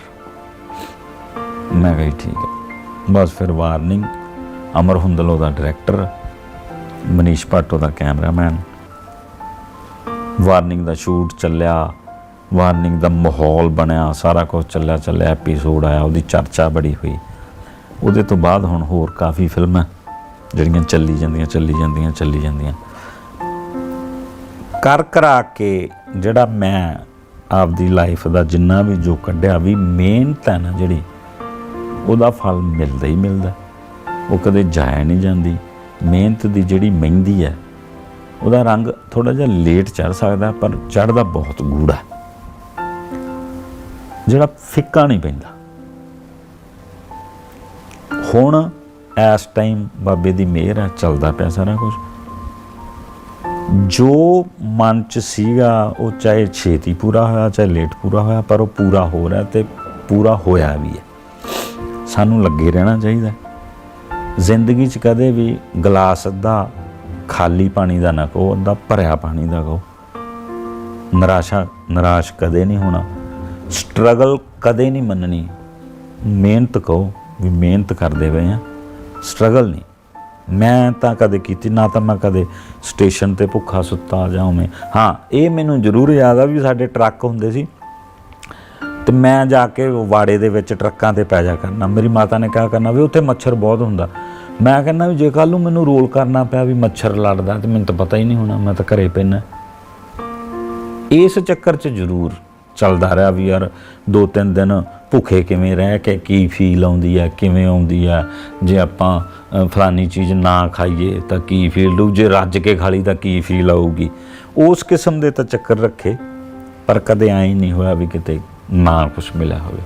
ਮੈਂ ਕਿਹਾ ਜੀ, ਠੀਕ ਹੈ। ਬਸ ਫਿਰ ਵਾਰਨਿੰਗ। ਅਮਰ ਹੁੰਦਲ ਉਹਦਾ ਡਾਇਰੈਕਟਰ, ਮਨੀਸ਼ ਭੱਟ ਉਹਦਾ ਕੈਮਰਾਮੈਨ। ਵਾਰਨਿੰਗ ਦਾ ਸ਼ੂਟ ਚੱਲਿਆ। ਵਾਰਨਿੰਗ ਦਾ ਮਾਹੌਲ ਬਣਿਆ। ਸਾਰਾ ਕੁਝ ਚੱਲਿਆ ਚੱਲਿਆ ਐਪੀਸੋਡ ਆਇਆ, ਉਹਦੀ ਚਰਚਾ ਬੜੀ ਹੋਈ। ਉਹਦੇ ਤੋਂ ਬਾਅਦ ਹੁਣ ਹੋਰ ਕਾਫੀ ਫਿਲਮਾਂ। ਜਿਹੜੀਆਂ ਚੱਲੀ ਜਾਂਦੀਆਂ ਚੱਲੀ ਜਾਂਦੀਆਂ ਚੱਲੀ ਜਾਂਦੀਆਂ। ਕਰ ਕਰਾ ਕੇ ਜਿਹੜਾ ਮੈਂ ਆਪਦੀ ਲਾਈਫ ਦਾ ਜਿੰਨਾ ਵੀ ਜੋ ਕੱਢਿਆ, ਵੀ ਮਿਹਨਤ ਹੈ ਨਾ ਜਿਹੜੀ, ਉਹਦਾ ਫਲ ਮਿਲਦਾ ਹੀ ਮਿਲਦਾ। ਉਹ ਕਦੇ ਜਾਇਆ ਨਹੀਂ ਜਾਂਦੀ। ਮਿਹਨਤ ਦੀ ਜਿਹੜੀ ਮਹਿੰਦੀ ਹੈ, ਉਹਦਾ ਰੰਗ ਥੋੜਾ ਜਿਹਾ ਲੇਟ ਚੜ ਸਕਦਾ, ਪਰ ਚੜਦਾ ਬਹੁਤ ਗੂੜਾ ਜਿਹੜਾ ਫਿੱਕਾ ਨਹੀਂ ਪੈਂਦਾ। ਹੁਣ ਇਸ ਟਾਈਮ ਬਾਬੇ ਦੀ ਮਿਹਰ ਹੈ ਚੱਲਦਾ ਪਿਆ ਸਾਰਾ ਕੁਝ ਜੋ ਮਨ ਚ ਸੀਗਾ, ਉਹ ਚਾਹੇ ਛੇਤੀ ਪੂਰਾ ਹੋਇਆ, ਚਾਹੇ ਲੇਟ ਪੂਰਾ ਹੋਇਆ, ਪਰ ਉਹ ਪੂਰਾ ਹੋ ਰਿਹਾ ਤੇ ਪੂਰਾ ਹੋਇਆ ਵੀ ਹੈ। ਸਾਨੂੰ ਲੱਗੇ ਰਹਿਣਾ ਚਾਹੀਦਾ ਜ਼ਿੰਦਗੀ 'ਚ ਕਦੇ ਵੀ ਗਲਾਸ ਅੱਧਾ ਖਾਲੀ ਪਾਣੀ ਦਾ ਨਾ ਕਹੋ, ਅੱਧਾ ਭਰਿਆ ਪਾਣੀ ਦਾ ਕਹੋ। ਨਿਰਾਸ਼ਾ, ਨਿਰਾਸ਼ ਕਦੇ ਨਹੀਂ ਹੋਣਾ। ਸਟਰਗਲ ਕਦੇ ਨਹੀਂ ਮੰਨਣੀ। ਮਿਹਨਤ ਕਹੋ ਵੀ ਮਿਹਨਤ ਕਰਦੇ ਪਏ ਆ ਸਟਰਗਲ ਨਹੀਂ। ਮੈਂ ਤਾਂ ਕਦੇ ਕੀਤੀ, ਨਾ ਤਾਂ ਮੈਂ ਕਦੇ ਸਟੇਸ਼ਨ ਤੇ ਭੁੱਖਾ ਸੁੱਤਾ ਜਾਂ ਉਵੇਂ। ਹਾਂ, ਇਹ ਮੈਨੂੰ ਜ਼ਰੂਰ ਯਾਦ ਆ ਵੀ ਸਾਡੇ ਟਰੱਕ ਹੁੰਦੇ ਸੀ। ਤੇ ਮੈਂ ਜਾ ਕੇ ਵਾੜੇ ਦੇ ਵਿੱਚ ਟਰੱਕਾਂ ਤੇ ਪੈ ਜਾ ਕਰਨਾ। ਮੇਰੀ ਮਾਤਾ ਨੇ ਕਿਹਾ ਕਰਨਾ ਵੀ ਉੱਥੇ ਮੱਛਰ ਬਹੁਤ ਹੁੰਦਾ। ਮੈਂ ਕਹਿੰਦਾ ਵੀ ਜੇ ਕੱਲ ਨੂੰ ਮੈਨੂੰ ਰੋਲ ਕਰਨਾ ਪਿਆ ਵੀ ਮੱਛਰ ਲੜਦਾ, ਤੇ ਮੈਨੂੰ ਤਾਂ ਪਤਾ ਹੀ ਨਹੀਂ ਹੋਣਾ, ਮੈਂ ਤਾਂ ਘਰੇ ਪੈਣਾ ਇਸ ਚੱਕਰ 'ਚ ਜ਼ਰੂਰ ਚੱਲਦਾ ਰਿਹਾ ਵੀ ਯਾਰ ਦੋ ਤਿੰਨ ਦਿਨ ਭੁੱਖੇ ਕਿਵੇਂ ਰਹਿ ਕੇ ਕੀ ਫੀਲ ਆਉਂਦੀ ਹੈ, ਕਿਵੇਂ ਆਉਂਦੀ ਹੈ? ਜੇ ਆਪਾਂ ਫਲਾਨੀ ਚੀਜ਼ ਨਾ ਖਾਈਏ ਤਾਂ ਕੀ ਫੀਲ ਹੋਊ ਜੇ ਰੱਜ ਕੇ ਖਾ ਲਈ ਤਾਂ ਕੀ ਫੀਲ ਆਊਗੀ? ਉਸ ਕਿਸਮ ਦੇ ਤਾਂ ਚੱਕਰ ਰੱਖੇ, ਪਰ ਕਦੇ ਐਂ ਨਹੀਂ ਹੋਇਆ ਵੀ ਕਿਤੇ ਨਾ ਕੁਝ ਮਿਲਿਆ ਹੋਵੇ।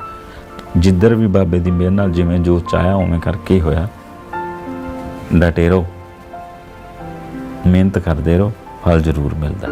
ਜਿੱਧਰ ਵੀ ਬਾਬੇ ਦੀ ਮਿਹਰ ਨਾਲ ਜਿਵੇਂ ਜੋ ਚਾਹਿਆ, ਉਵੇਂ ਕਰਕੇ ਹੋਇਆ। ਡਟੇ ਰਹੋ। ਮਿਹਨਤ ਕਰਦੇ ਰਹੋ, ਫਲ ਜ਼ਰੂਰ ਮਿਲਦਾ।